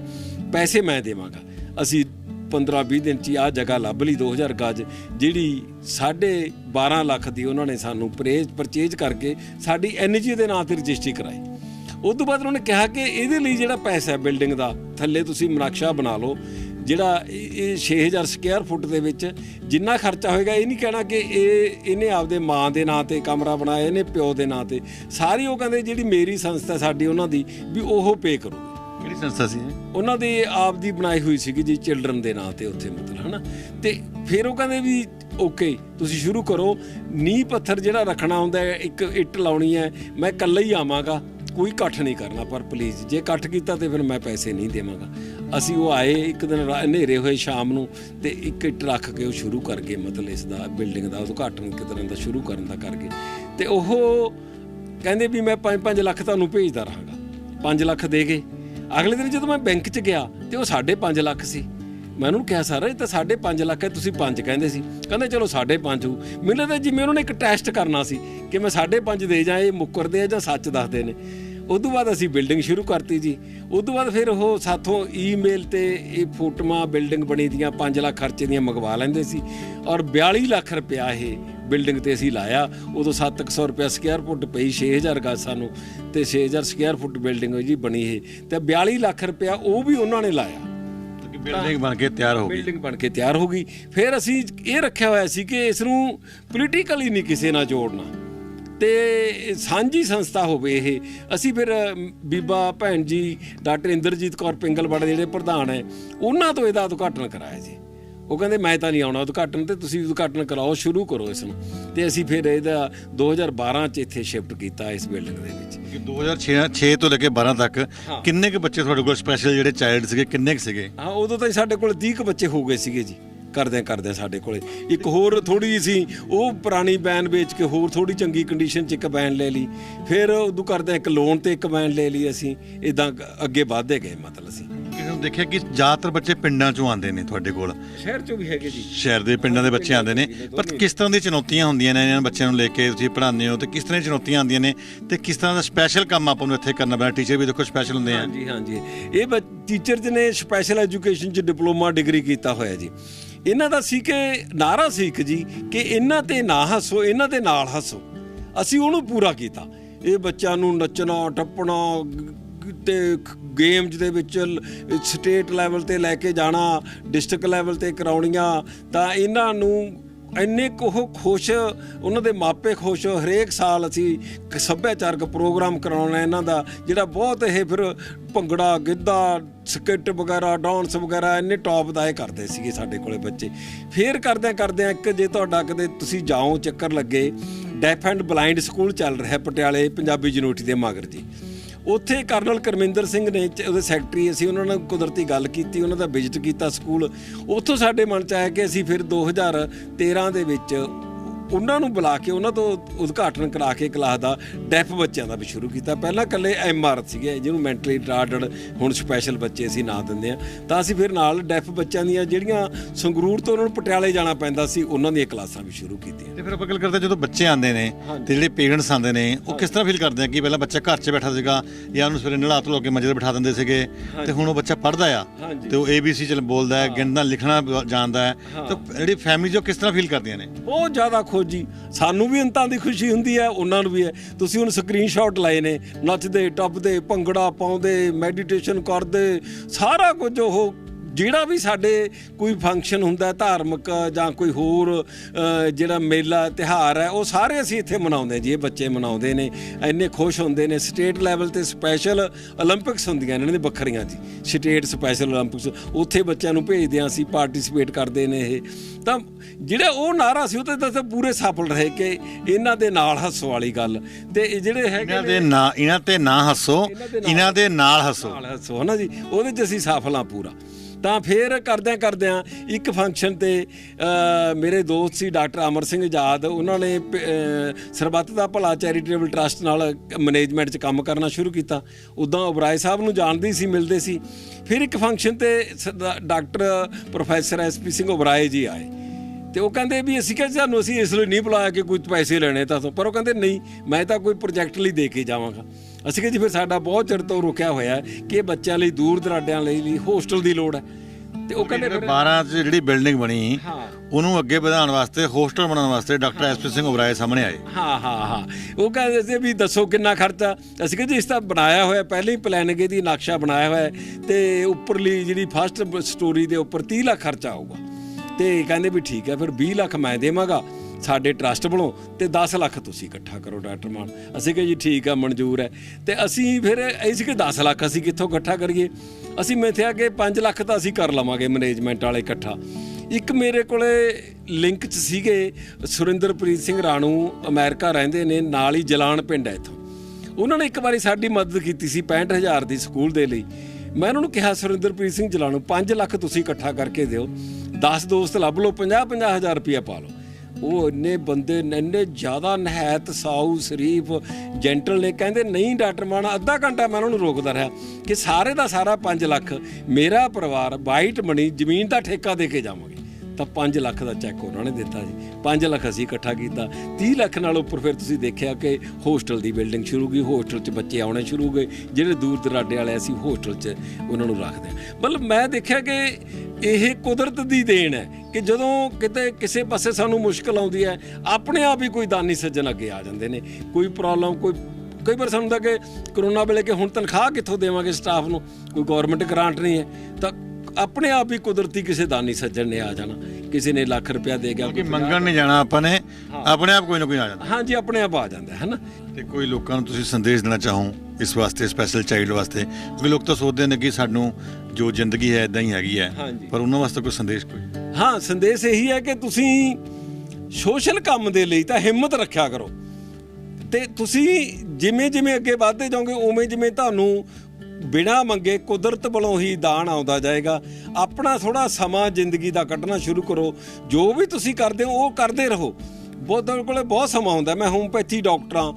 ਪੈਸੇ ਮੈਂ ਦੇਵਾਂਗਾ। ਅਸੀਂ 15-20 ਦਿਨ ਚ ਆ ਜਗ੍ਹਾ ਲੱਭ ਲਈ 2000 ਗਜ, ਜਿਹੜੀ 12.5 ਲੱਖ ਦੀ ਉਹਨਾਂ ਨੇ ਸਾਨੂੰ ਪ੍ਰੇਜ ਪਰਚੇਜ ਕਰਕੇ ਸਾਡੀ ਐਨਜੀ ਦੇ ਨਾਂ ਤੇ ਰਜਿਸਟਰੀ ਕਰਾਈ। ਉਸ ਤੋਂ ਬਾਅਦ ਉਹਨਾਂ ਨੇ ਕਿਹਾ ਕਿ ਇਹਦੇ ਲਈ ਜਿਹੜਾ ਪੈਸਾ ਬਿਲਡਿੰਗ ਦਾ ਥੱਲੇ ਤੁਸੀਂ ਨਕਸ਼ਾ ਬਣਾ ਲਓ ਜਿਹੜਾ ਇਹ ਇਹ 6000 ਸਕੁਅਰ ਫੁੱਟ ਦੇ ਵਿੱਚ ਜਿੰਨਾ ਖਰਚਾ ਹੋਏਗਾ ਇਹ ਨਹੀਂ ਕਹਿਣਾ ਕਿ ਇਹ ਇਹਨੇ ਆਪਦੇ ਮਾਂ ਦੇ ਨਾਂ ਤੇ ਕਮਰਾ ਬਣਾਇਆ ਇਹਨੇ ਪਿਓ ਦੇ ਨਾਂ ਤੇ। ਸਾਰੀ ਉਹ ਕਹਿੰਦੇ ਜਿਹੜੀ ਮੇਰੀ ਸੰਸਥਾ ਸਾਡੀ ਉਹਨਾਂ ਦੀ ਵੀ ਉਹ ਪੇ ਕਰੂਗੀ ਕਿਹੜੀ ਸੰਸਥਾ ਸੀ? ਉਹਨਾਂ ਦੀ ਆਪ ਦੀ ਬਣਾਈ ਹੋਈ ਸੀਗੀ ਜੀ ਚਿਲਡਰਨ ਦੇ ਨਾਂ ਤੇ ਉੱਥੇ ਮਤਲਬ ਹਨਾ? ਤੇ ਫਿਰ ਉਹ ਕਹਿੰਦੇ ਵੀ ਓਕੇ, ਤੁਸੀਂ ਸ਼ੁਰੂ ਕਰੋ। ਨੀਂਹ ਪੱਥਰ ਜਿਹੜਾ ਰੱਖਣਾ ਹੁੰਦਾ ਹੈ, ਇੱਕ ਇੱਟ ਲਾਉਣੀ ਹੈ, ਮੈਂ ਇਕੱਲਾ ਹੀ ਆਵਾਂਗਾ, ਕੋਈ ਇਕੱਠ ਨਹੀਂ ਕਰਨਾ, ਪਰ ਪਲੀਜ਼ ਜੇ ਇਕੱਠ ਕੀਤਾ ਤੇ ਫਿਰ ਮੈਂ ਪੈਸੇ ਨਹੀਂ ਦੇਵਾਂਗਾ। ਅਸੀਂ ਉਹ ਆਏ ਇੱਕ ਦਿਨ ਰਾ- ਹਨੇਰੇ ਹੋਏ ਸ਼ਾਮ ਨੂੰ ਤੇ ਇੱਕ ਇੱਟ ਰੱਖ ਕੇ ਉਹ ਸ਼ੁਰੂ ਕਰ ਗਏ, ਮਤਲਬ ਇਸ ਦਾ ਬਿਲਡਿੰਗ ਦਾ ਉਦਘਾਟਨ ਇੱਕ ਤਰ੍ਹਾਂ ਦਾ ਸ਼ੁਰੂ ਕਰਨ ਦਾ ਕਰ ਗਏ। ਤੇ ਉਹ ਕਹਿੰਦੇ ਵੀ ਮੈਂ 5-5 ਲੱਖ ਤੁਹਾਨੂੰ ਭੇਜਦਾ ਰਹਾਂਗਾ। 5 ਲੱਖ ਦੇ ਗਏ। ਅਗਲੇ ਦਿਨ ਜਦੋਂ ਮੈਂ ਬੈਂਕ 'ਚ ਗਿਆ ਤੇ ਉਹ 5.5 ਲੱਖ ਸੀ। ਮੈਂ ਉਹਨੂੰ ਕਿਹਾ, ਸਰ ਇਹ ਤਾਂ 5.5 ਲੱਖ ਹੈ, ਤੁਸੀਂ 5 ਕਹਿੰਦੇ ਸੀ। ਕਹਿੰਦੇ, ਚਲੋ 5.5 ਹੋ ਮੈਨੂੰ ਲੱਗਦਾ ਜਿਵੇਂ ਉਹਨਾਂ ਨੇ ਇੱਕ ਟੈਸਟ ਕਰਨਾ ਸੀ ਕਿ ਮੈਂ 5.5 ਦੇ ਜਾਂ ਇਹ ਮੁੱਕਰਦੇ ਆ ਜਾਂ ਸੱਚ ਦੱਸਦੇ ਨੇ। ਉਦੋਂ ਬਾਅਦ ਅਸੀਂ ਬਿਲਡਿੰਗ ਸ਼ੁਰੂ ਕਰਤੀ ਜੀ। ਉਦੋਂ ਬਾਅਦ ਫਿਰ ਉਹ ਸਾਥੋਂ ਈਮੇਲ ਤੇ ਇਹ ਫੋਟੋਆਂ ਬਿਲਡਿੰਗ ਬਣੀ ਦੀਆਂ 5 ਲੱਖ ਖਰਚੇ ਦੀਆਂ ਮੰਗਵਾ ਲੈਂਦੇ ਸੀ। ਔਰ 42 ਲੱਖ ਰੁਪਇਆ ਇਹ ਬਿਲਡਿੰਗ ਤੇ ਅਸੀਂ ਲਾਇਆ। ਉਦੋਂ 700 ਰੁਪਇਆ ਸਕੁਅਰ ਫੁੱਟ ਪਈ 6000 ਗਜ ਸਾਨੂੰ। ਤੇ 6000 ਸਕੁਅਰ ਫੁੱਟ ਬਿਲਡਿੰਗ ਜੀ ਬਣੀ ਇਹ। ਤੇ 42 ਲੱਖ ਰੁਪਇਆ ਉਹ ਵੀ ਉਹਨਾਂ ਨੇ ਲਾਇਆ। ਬਿਲਡਿੰਗ ਬਣ ਕੇ ਤਿਆਰ ਹੋ ਗਈ। ਬਿਲਡਿੰਗ ਬਣ ਕੇ ਤਿਆਰ ਹੋ ਗਈ। ਫਿਰ ਅਸੀਂ ਇਹ ਰੱਖਿਆ ਹੋਇਆ ਸੀ ਕਿ ਇਸ ਨੂੰ ਪੋਲੀਟੀਕਲੀ ਨਹੀਂ ਕਿਸੇ ਨਾਲ ਜੋੜਨਾ। ਤੇ ਸਾਂਝੀ ਸੰਸਥਾ ਹੋਵੇ ਇਹ। ਅਸੀਂ ਫਿਰ ਬੀਬਾ ਭੈਣ ਜੀ ਡਾਕਟਰ ਇੰਦਰਜੀਤ ਕੌਰ ਪਿੰਗਲਵਾੜਾ ਜਿਹੜੇ ਪ੍ਰਧਾਨ ਹੈ ਉਹਨਾਂ ਤੋਂ ਇਹਦਾ ਉਦਘਾਟਨ ਕਰਾਇਆ ਜੀ। ਉਹ ਕਹਿੰਦੇ ਮੈਂ ਤਾਂ ਨਹੀਂ ਆਉਣਾ ਉਦਘਾਟਨ ਤੇ ਤੁਸੀਂ ਉਦਘਾਟਨ ਕਰਾਓ ਸ਼ੁਰੂ ਕਰੋ ਇਸ ਨੂੰ। ਤੇ ਅਸੀਂ ਫਿਰ ਇਹਦਾ 2012 ਚ ਇੱਥੇ ਸ਼ਿਫਟ ਕੀਤਾ ਇਸ ਬਿਲਡਿੰਗ ਦੇ ਵਿੱਚ। ਕਿ 2006 6 ਤੋਂ ਲੈ ਕੇ 12 ਤੱਕ। ਕਿੰਨੇ ਕੁ ਬੱਚੇ ਤੁਹਾਡੇ ਕੋਲ ਸਪੈਸ਼ਲ ਜਿਹੜੇ ਚਾਈਲਡ ਸੀਗੇ ਕਿੰਨੇ ਕੁ ਸੀਗੇ? ਹਾਂ ਉਦੋਂ ਤਾਂ ਸਾਡੇ ਕੋਲ 30 ਕੁ ਬੱਚੇ ਹੋ ਗਏ ਸੀਗੇ ਜੀ। ਕਰਦਿਆਂ ਕਰਦਿਆਂ ਸਾਡੇ ਕੋਲੇ। ਇੱਕ ਹੋਰ ਥੋੜੀ ਸੀ ਉਹ ਪੁਰਾਣੀ ਬੈਨ ਵੇਚ ਕੇ ਹੋਰ ਥੋੜੀ ਚੰਗੀ ਕੰਡੀਸ਼ਨ 'ਚ ਇੱਕ ਬੈਨ ਲੈ ਲਈ। ਫਿਰ ਉਦੋਂ ਕਰਦਿਆਂ ਇੱਕ ਲੋਨ ਤੇ ਇੱਕ ਬੈਨ ਲੈ ਲਈ ਅਸੀਂ ਇਦਾਂ ਅੱਗੇ ਵਧਦੇ ਗਏ ਮਤਲਬ ਅਸੀਂ। ਕਿਸੇ ਨੂੰ ਦੇਖਿਆ ਕਿ ਜ਼ਿਆਦਾਤਰ ਬੱਚੇ ਪਿੰਡਾਂ ਚੋਂ ਆਉਂਦੇ ਨੇ ਤੁਹਾਡੇ ਕੋਲ। ਸ਼ਹਿਰ 'ਚੋਂ ਵੀ ਹੈਗੇ ਜੀ। ਸ਼ਹਿਰ ਦੇ ਪਿੰਡਾਂ ਦੇ ਬੱਚੇ ਆਉਂਦੇ ਨੇ। ਪਰ ਕਿਸ ਤਰ੍ਹਾਂ ਦੀ ਚੁਣੌਤੀਆਂ ਹੁੰਦੀਆਂ ਨੇ ਇਹਨਾਂ ਬੱਚਿਆਂ ਨੂੰ ਲੈ ਕੇ ਤੁਸੀਂ ਪੜ੍ਹਾਉਂਦੇ ਹੋ ਤੇ ਕਿਸ ਤਰ੍ਹਾਂ ਦੀ ਚੁਣੌਤੀਆਂ ਆਉਂਦੀਆਂ ਨੇ ਤੇ ਕਿਸ ਤਰ੍ਹਾਂ ਦਾ ਸਪੈਸ਼ਲ ਕੰਮ ਆਪਾਂ ਨੂੰ ਇੱਥੇ ਕਰਨਾ ਪੈਣਾ? ਟੀਚਰ ਵੀ ਦੇਖੋ ਸਪੈਸ਼ਲ ਹੁੰਦੇ ਆ। ਹਾਂਜੀ ਹਾਂਜੀ। ਇਹ ਟੀਚਰ ਜਿਹਨੇ ਸਪੈਸ਼ਲ ਐਜੂਕੇਸ਼ਨ 'ਚ ਡਿਪਲੋਮਾ ਡਿਗਰੀ ਕੀਤਾ ਹੋਇਆ ਜੀ। ਇਹਨਾਂ ਦਾ ਸੀ ਕਿ ਨਾਰਾ ਸੀ ਇੱਕ ਜੀ ਕਿ ਇਹਨਾਂ ਤੇ ਨਾ ਹੱਸੋ, ਇਹਨਾਂ ਦੇ ਨਾਲ ਹੱਸੋ। ਅਸੀਂ ਉਹਨੂੰ ਪੂਰਾ ਕੀਤਾ। ਇਹ ਬੱਚਿਆਂ ਨੂੰ ਨੱਚਣਾ, ਟੱਪਣਾ ਗ- ਤੇ ਗੇਮਸ ਦੇ ਵਿੱਚ ਸਟੇਟ ਲੈਵਲ ਤੇ ਲੈ ਕੇ ਜਾਣਾ ਡਿਸਟ੍ਰਿਕਟ ਲੈਵਲ ਤੇ ਕਰਾਉਣੀਆਂ, ਤਾਂ ਇਹਨਾਂ ਨੂੰ ਇੰਨੇ ਕੁ ਉਹ ਖੁਸ਼, ਉਹਨਾਂ ਦੇ ਮਾਪੇ ਖੁਸ਼, ਹਰੇਕ ਸਾਲ ਅਸੀਂ ਸੱਭਿਆਚਾਰਕ ਪ੍ਰੋਗਰਾਮ ਕਰਾਉਣਾ ਇਹਨਾਂ ਦਾ, ਜਿਹੜਾ ਬਹੁਤ ਇਹ ਫਿਰ ਭੰਗੜਾ, ਗਿੱਧਾ, ਸਕਿੱਟ ਵਗੈਰਾ, ਡਾਂਸ ਵਗੈਰਾ ਇੰਨੇ ਟੌਪ ਦਾ ਇਹ ਕਰਦੇ ਸੀਗੇ ਸਾਡੇ ਕੋਲੇ ਬੱਚੇ। ਫੇਰ ਕਰਦਿਆਂ ਕਰਦਿਆਂ ਇੱਕ ਜੇ ਤੁਹਾਡਾ ਕਦੇ ਤੁਸੀਂ ਜਾਓ ਚੱਕਰ ਲੱਗੇ, ਡੈਫ ਐਂਡ ਬਲਾਈਂਡ ਸਕੂਲ ਚੱਲ ਰਿਹਾ ਪਟਿਆਲੇ, ਪੰਜਾਬੀ ਯੂਨੀਵਰਸਿਟੀ ਦੇ ਮਗਰ ਜੀ। ਉੱਥੇ ਕਰਨਲ ਕਰਮਿੰਦਰ ਸਿੰਘ ਨੇ ਉਹਦੇ ਸੈਕਟਰੀ ਅਸੀਂ ਉਹਨਾਂ ਨਾਲ ਕੁਦਰਤੀ ਗੱਲ ਕੀਤੀ, ਉਹਨਾਂ ਦਾ ਵਿਜ਼ਿਟ ਕੀਤਾ ਸਕੂਲ। ਉੱਥੋਂ ਸਾਡੇ ਮਨ ਚ ਆਇਆ ਕਿ ਅਸੀਂ ਫਿਰ 2013 ਦੇ ਵਿੱਚ ਉਹਨਾਂ ਨੂੰ ਬੁਲਾ ਕੇ ਉਹਨਾਂ ਤੋਂ ਉਦਘਾਟਨ ਕਰਾ ਕੇ ਕਲਾਸ ਦਾ ਡੈਫ ਬੱਚਿਆਂ ਦਾ ਵੀ ਸ਼ੁਰੂ ਕੀਤਾ। ਪਹਿਲਾਂ ਇਕੱਲੇ ਐਮਆਰ ਸੀਗੇ ਜਿਹਨੂੰ ਮੈਂਟਲੀ ਰਿਟਾਰਡਡ ਹੁਣ ਸਪੈਸ਼ਲ ਬੱਚੇ ਅਸੀਂ ਨਾਂ ਦਿੰਦੇ ਆ ਤਾਂ ਅਸੀਂ ਫਿਰ ਨਾਲ ਡੈਫ ਬੱਚਿਆਂ ਦੀਆਂ ਜਿਹੜੀਆਂ ਸੰਗਰੂਰ ਤੋਂ ਉਹਨਾਂ ਨੂੰ ਪਟਿਆਲੇ ਜਾਣਾ ਪੈਂਦਾ ਸੀ ਉਹਨਾਂ ਦੀਆਂ ਕਲਾਸਾਂ ਵੀ ਸ਼ੁਰੂ ਕੀਤੀਆਂ। ਤੇ ਫਿਰ ਆਪਾਂ ਗੱਲ ਕਰਦੇ ਜਦੋਂ ਬੱਚੇ ਆਉਂਦੇ ਨੇ ਤੇ ਜਿਹੜੇ ਪੇਰੈਂਟਸ ਆਉਂਦੇ ਨੇ ਉਹ ਕਿਸ ਤਰ੍ਹਾਂ ਫੀਲ ਕਰਦੇ ਆ ਕਿ ਪਹਿਲਾਂ ਬੱਚਾ ਘਰ 'ਚ ਬੈਠਾ ਸੀਗਾ ਜਾਂ ਉਹਨੂੰ ਸਵੇਰੇ ਨਲਾ ਧੋ ਕੇ ਮੰਜੇ ਤੇ ਬਿਠਾ ਦਿੰਦੇ ਸੀਗੇ ਤੇ ਹੁਣ ਉਹ ਬੱਚਾ ਪੜ੍ਹਦਾ ਆ। ਤੇ ਉਹ ABC ਚਲ ਬੋਲਦਾ ਹੈ ਗਿਣਨਾ ਲਿਖਣਾ ਜਾਣਦਾ ਹੈ। ਤਾਂ ਜਿਹੜੀ ਫੈਮਿਲੀ ਜੋ ਕਿਸ ਤਰ੍ਹਾਂ ਫੀਲ ਕਰਦੀਆਂ ਨੇ? ਬਹੁਤ ਜ਼ਿਆਦਾ ਖੋਜੀ ਸਾਨੂੰ ਵੀ ਅੰਤਾਂ ਦੀ ਖੁਸ਼ੀ ਹੁੰਦੀ ਹੈ, ਉਹਨਾਂ ਨੂੰ ਵੀ ਹੈ। ਤੁਸੀਂ ਹੁਣ ਸਕਰੀਨਸ਼ਾਟ ਲਾਏ ਨੇ, ਨੱਚਦੇ, ਟੱਪਦੇ, ਭੰਗੜਾ ਪਾਉਂਦੇ ਮੈਡੀਟੇਸ਼ਨ ਕਰਦੇ, ਸਾਰਾ ਕੁਝ ਉਹ ਜਿਹੜਾ ਵੀ ਸਾਡੇ ਕੋਈ ਫੰਕਸ਼ਨ ਹੁੰਦਾ ਧਾਰਮਿਕ ਜਾਂ ਕੋਈ ਹੋਰ ਜਿਹੜਾ ਮੇਲਾ ਤਿਹਾਰ ਹੈ ਉਹ ਸਾਰੇ ਅਸੀਂ ਇੱਥੇ ਮਨਾਉਂਦੇ ਜੀ ਇਹ ਬੱਚੇ ਮਨਾਉਂਦੇ ਨੇ ਇੰਨੇ ਖੁਸ਼ ਹੁੰਦੇ ਨੇ ਸਟੇਟ ਲੈਵਲ ਤੇ ਸਪੈਸ਼ਲ 올림픽ਸ ਹੁੰਦੀਆਂ ਨੇ ਇਹਨਾਂ ਦੇ ਵੱਖਰੀਆਂ ਜੀ ਸਟੇਟ ਸਪੈਸ਼ਲ 올림픽ਸ ਉੱਥੇ ਬੱਚਿਆਂ ਨੂੰ ਭੇਜਦੇ ਆਂ ਅਸੀਂ ਪਾਰਟਿਸਿਪੇਟ ਕਰਦੇ ਨੇ ਇਹ। ਤਾਂ ਜਿਹੜਾ ਉਹ ਨਾਰਾ ਸੀ ਉਹ ਤੇ ਤਾਂ ਪੂਰੇ ਸਫਲ ਰਹੇ ਕਿ ਇਹਨਾਂ ਦੇ ਨਾਲ ਹੱਸੋ ਵਾਲੀ ਗੱਲ। ਤੇ ਜਿਹੜੇ ਹੈਗੇ ਇਹਨਾਂ ਦੇ ਨਾ ਇਹਨਾਂ ਤੇ ਨਾ ਹੱਸੋ ਇਹਨਾਂ ਦੇ ਨਾਲ ਹੱਸੋ। ਨਾਲ ਹੱਸੋ ਹਨਾ ਜੀ? ਉਹਦੇ 'ਚ ਅਸੀਂ ਸਫਲ ਆ ਪੂਰਾ। ਤਾਂ ਫਿਰ ਕਰਦਿਆਂ ਕਰਦਿਆਂ ਇੱਕ ਫੰਕਸ਼ਨ ਤੇ ਮੇਰੇ ਦੋਸਤ ਸੀ ਡਾਕਟਰ ਅਮਰ ਸਿੰਘ ਆਜ਼ਾਦ ਉਹਨਾਂ ਨੇ ਪ- ਸਰਬੱਤ ਦਾ ਭਲਾ ਚੈਰੀਟੇਬਲ ਟਰਸਟ ਨਾਲ ਮੈਨੇਜਮੈਂਟ 'ਚ ਕੰਮ ਕਰਨਾ ਸ਼ੁਰੂ ਕੀਤਾ। ਉਦਾਂ ਉਬਰਾਏ ਸਾਹਿਬ ਨੂੰ ਜਾਣਦੇ ਸੀ, ਮਿਲਦੇ ਸੀ। ਫਿਰ ਇੱਕ ਫੰਕਸ਼ਨ ਤੇ ਸਰਦਾ- doctor professor SP Singh Oberoi ji ਆਏ। ਤੇ ਉਹ ਕਹਿੰਦੇ ਵੀ ਅਸੀਂ ਕਿਹਾ ਸਾਨੂੰ ਅਸੀਂ ਇਸ ਲਈ ਨਹੀਂ ਬੁਲਾਇਆ ਕਿ ਕੋਈ ਪੈਸੇ ਲੈਣੇ ਤਾਂ, ਪਰ ਉਹ ਕਹਿੰਦੇ ਨਹੀਂ, ਮੈਂ ਤਾਂ ਕੋਈ ਪ੍ਰੋਜੈਕਟ ਲਈ ਦੇ ਕੇ ਜਾਵਾਂਗਾ। ਅਸੀਂ ਕਿਹਾ ਜੀ ਫਿਰ ਸਾਡਾ ਬਹੁਤ ਚਿਰ ਤੋਂ ਰੁਕਿਆ ਹੋਇਆ ਹੈ ਕਿ ਬੱਚਿਆਂ ਲਈ ਦੂਰ ਦਰਾਡਿਆਂ ਲਈ ਲਈ ਹੋਸਟਲ ਦੀ ਲੋੜ ਹੈ। ਤੇ ਉਹ ਕਹਿੰਦੇ ਫਿਰ 12 ਚ ਜਿਹੜੀ ਬਿਲਡਿੰਗ ਬਣੀ ਉਹਨੂੰ ਅੱਗੇ ਵਧਾਉਣ ਵਾਸਤੇ ਹੋਸਟਲ ਬਣਾਉਣ ਵਾਸਤੇ ਡਾਕਟਰ ਐਸਪੀ ਸਿੰਘ ਉਬਰਾਏ ਸਾਹਮਣੇ ਆਏ। ਹਾਂ ਹਾਂ ਹਾਂ। ਉਹ ਕਹਿੰਦੇ ਸੀ ਵੀ ਦੱਸੋ ਕਿੰਨਾ ਖਰਚਾ। ਅਸੀਂ ਕਿਹਾ ਜੀ ਇਸ ਤਾਂ ਬਣਾਇਆ ਹੋਇਆ ਪਹਿਲਾਂ ਹੀ ਪਲਾਨਿੰਗ ਇਹਦੀ ਨਕਸ਼ਾ ਬਣਾਇਆ ਹੋਇਆ ਤੇ ਉੱਪਰਲੀ ਜਿਹੜੀ ਫਸਟ ਸਟੋਰੀ ਦੇ ਉੱਪਰ 30 ਲੱਖ ਖਰਚਾ ਆਊਗਾ। ਤੇ ਕਹਿੰਦੇ ਵੀ ਠੀਕ ਹੈ ਫਿਰ 20 ਲੱਖ ਮੈਂ ਦੇਵਾਂਗਾ। ਸਾਡੇ ਟਰਸਟ ਵੱਲੋਂ ਤੇ 10 ਲੱਖ ਤੁਸੀਂ ਇਕੱਠਾ ਕਰੋ ਡਾਕਟਰ ਮਾਨ। ਅਸੀਂ ਕਿਹਾ ਜੀ ਠੀਕ ਆ, ਮਨਜ਼ੂਰ ਹੈ। ਤੇ ਅਸੀਂ ਫਿਰ ਇਹ ਸੀ ਕਿ 10 ਲੱਖ ਅਸੀਂ ਕਿੱਥੋਂ ਇਕੱਠਾ ਕਰੀਏ? ਅਸੀਂ ਮੈਥਿਆ ਕਿ 5 ਲੱਖ ਤਾਂ ਅਸੀਂ ਕਰ ਲਵਾਂਗੇ ਮੈਨੇਜਮੈਂਟ ਵਾਲੇ ਇਕੱਠਾ। ਇੱਕ ਮੇਰੇ ਕੋਲੇ ਲਿੰਕ 'ਚ ਸੀਗੇ ਸੁਰਿੰਦਰਪ੍ਰੀਤ ਸਿੰਘ ਰਾਣੂ, ਅਮਰੀਕਾ ਰਹਿੰਦੇ ਨੇ, ਨਾਲ ਹੀ ਜਲਾਨ ਪਿੰਡ ਹੈ ਇੱਥੋਂ। ਉਹਨਾਂ ਨੇ ਇੱਕ ਵਾਰੀ ਸਾਡੀ ਮਦਦ ਕੀਤੀ ਸੀ 65000 ਦੀ ਸਕੂਲ ਦੇ ਲਈ। ਮੈਂ ਉਹਨਾਂ ਨੂੰ ਕਿਹਾ, ਸੁਰਿੰਦਰਪ੍ਰੀਤ ਸਿੰਘ ਜਲਾਣੂ 5 ਲੱਖ ਤੁਸੀਂ ਇਕੱਠਾ ਕਰਕੇ ਦਿਓ। 10 ਦੋਸਤ ਲੱਭ ਲਓ 50 50000 ਰੁਪਇਆ ਪਾ ਲਓ। ਉਹ ਇੰਨੇ ਬੰਦੇ ਇੰਨੇ ਜ਼ਿਆਦਾ ਨਹਾਇਤ ਸਾਊ ਸ਼ਰੀਫ ਜੈਂਟਲ ਨੇ, ਕਹਿੰਦੇ ਨਹੀਂ ਡਾਕਟਰ ਮਾਣਾ ਅੱਧਾ ਘੰਟਾ ਮੈਂ ਉਹਨਾਂ ਨੂੰ ਰੋਕਦਾ ਰਿਹਾ ਕਿ ਸਾਰੇ ਦਾ ਸਾਰਾ 5 ਲੱਖ ਮੇਰਾ ਪਰਿਵਾਰ ਵਾਈਟ ਮਣੀ ਜ਼ਮੀਨ ਦਾ ਠੇਕਾ ਦੇ ਕੇ ਜਾਵਾਂਗੇ। ਤਾਂ 5 ਲੱਖ ਦਾ ਚੈੱਕ ਉਹਨਾਂ ਨੇ ਦਿੱਤਾ ਜੀ। 5 ਲੱਖ ਅਸੀਂ ਇਕੱਠਾ ਕੀਤਾ। 30 ਲੱਖ ਨਾਲ ਉੱਪਰ ਫਿਰ ਤੁਸੀਂ ਦੇਖਿਆ ਕਿ ਹੋਸਟਲ ਦੀ ਬਿਲਡਿੰਗ ਸ਼ੁਰੂ ਗਈ, ਹੋਸਟਲ 'ਚ ਬੱਚੇ ਆਉਣੇ ਸ਼ੁਰੂ ਹੋ ਗਏ। ਜਿਹੜੇ ਦੂਰ ਦਰਾਡੇ ਵਾਲੇ ਅਸੀਂ ਹੋਸਟਲ 'ਚ ਉਹਨਾਂ ਨੂੰ ਰੱਖਦੇ ਹਾਂ। ਮਤਲਬ ਮੈਂ ਦੇਖਿਆ ਕਿ ਇਹ ਕੁਦਰਤ ਦੀ ਦੇਣ ਹੈ ਕਿ ਜਦੋਂ ਕਿਤੇ ਕਿਸੇ ਪਾਸੇ ਸਾਨੂੰ ਮੁਸ਼ਕਲ ਆਉਂਦੀ ਹੈ ਆਪਣੇ ਆਪ ਹੀ ਕੋਈ ਦਾਨੀ ਸੱਜਣ ਅੱਗੇ ਆ ਜਾਂਦੇ ਨੇ। ਕੋਈ ਪ੍ਰੋਬਲਮ ਕੋਈ ਕਈ ਵਾਰ ਸਾਨੂੰ ਕਿ ਕਰੋਨਾ ਵੇਲੇ ਕਿ ਹੁਣ ਤਨਖਾਹ ਕਿੱਥੋਂ ਦੇਵਾਂਗੇ ਸਟਾਫ ਨੂੰ? ਕੋਈ ਗਵਰਨਮੈਂਟ ਗ੍ਰਾਂਟ ਨਹੀਂ ਹੈ। ਤਾਂ ਆਪਣੇ ਆਪ ਹੀ ਕੁਦਰਤੀ ਕਿਸੇ ਦਾਨੀ ਸੱਜਣ ਨੇ ਆ ਜਾਣਾ। ਕਿਸੇ ਨੇ ਲੱਖ ਰੁਪਇਆ ਦੇ ਗਿਆ ਕਿ ਮੰਗਣ ਨਹੀਂ ਜਾਣਾ ਆਪਾਂ ਨੇ। ਆਪਣੇ ਆਪ ਕੋਈ ਨਾ ਕੋਈ ਆ ਜਾਂਦਾ। ਹਾਂਜੀ ਆਪਣੇ ਆਪ ਆ ਜਾਂਦਾ ਹੈ ਨਾ? ਤੇ ਕੋਈ ਲੋਕਾਂ ਨੂੰ ਤੁਸੀਂ ਸੰਦੇਸ਼ ਦੇਣਾ ਚਾਹੋ? ਇਸ ਵਾਸਤੇ ਸਪੈਸ਼ਲ ਚਾਈਲਡ ਵਾਸਤੇ। ਕਿਉਂਕਿ ਲੋਕ ਤਾਂ ਸੋਚਦੇ ਨੇ ਕਿ ਸਾਨੂੰ ਜੋ ਜ਼ਿੰਦਗੀ ਹੈ ਇਦਾਂ ਹੀ ਹੈਗੀ ਹੈ। ਪਰ ਉਹਨਾਂ ਵਾਸਤੇ ਕੋਈ ਸੰਦੇਸ਼ ਕੋਈ? ਹਾਂ ਸੰਦੇਸ਼ ਇਹੀ ਹੈ ਕਿ ਤੁਸੀਂ ਸੋਸ਼ਲ ਕੰਮ ਦੇ ਲਈ ਤਾਂ ਹਿੰਮਤ ਰੱਖਿਆ ਕਰੋ। ਤੇ ਤੁਸੀਂ ਜਿਵੇਂ ਜਿਵੇਂ ਅੱਗੇ ਵਧਦੇ ਜਾਓਗੇ ਉਵੇਂ ਜਿਵੇਂ ਤੁਹਾਨੂੰ ਬਿਨਾ ਮੰਗੇ ਕੁਦਰਤ ਵੱਲੋਂ ਹੀ ਦਾਨ ਆਉਂਦਾ ਜਾਏਗਾ। ਆਪਣਾ ਥੋੜਾ ਸਮਾਂ ਜ਼ਿੰਦਗੀ ਦਾ ਕੱਢਣਾ ਸ਼ੁਰੂ ਕਰੋ। ਜੋ ਵੀ ਤੁਸੀਂ ਕਰਦੇ ਹੋ ਉਹ ਕਰਦੇ ਰਹੋ। ਬਹੁਤ ਕੋਲੇ ਬਹੁਤ ਸਮਾਂ ਹੁੰਦਾ। ਮੈਂ ਹੋਮਪੈਥੀ ਡਾਕਟਰਾਂ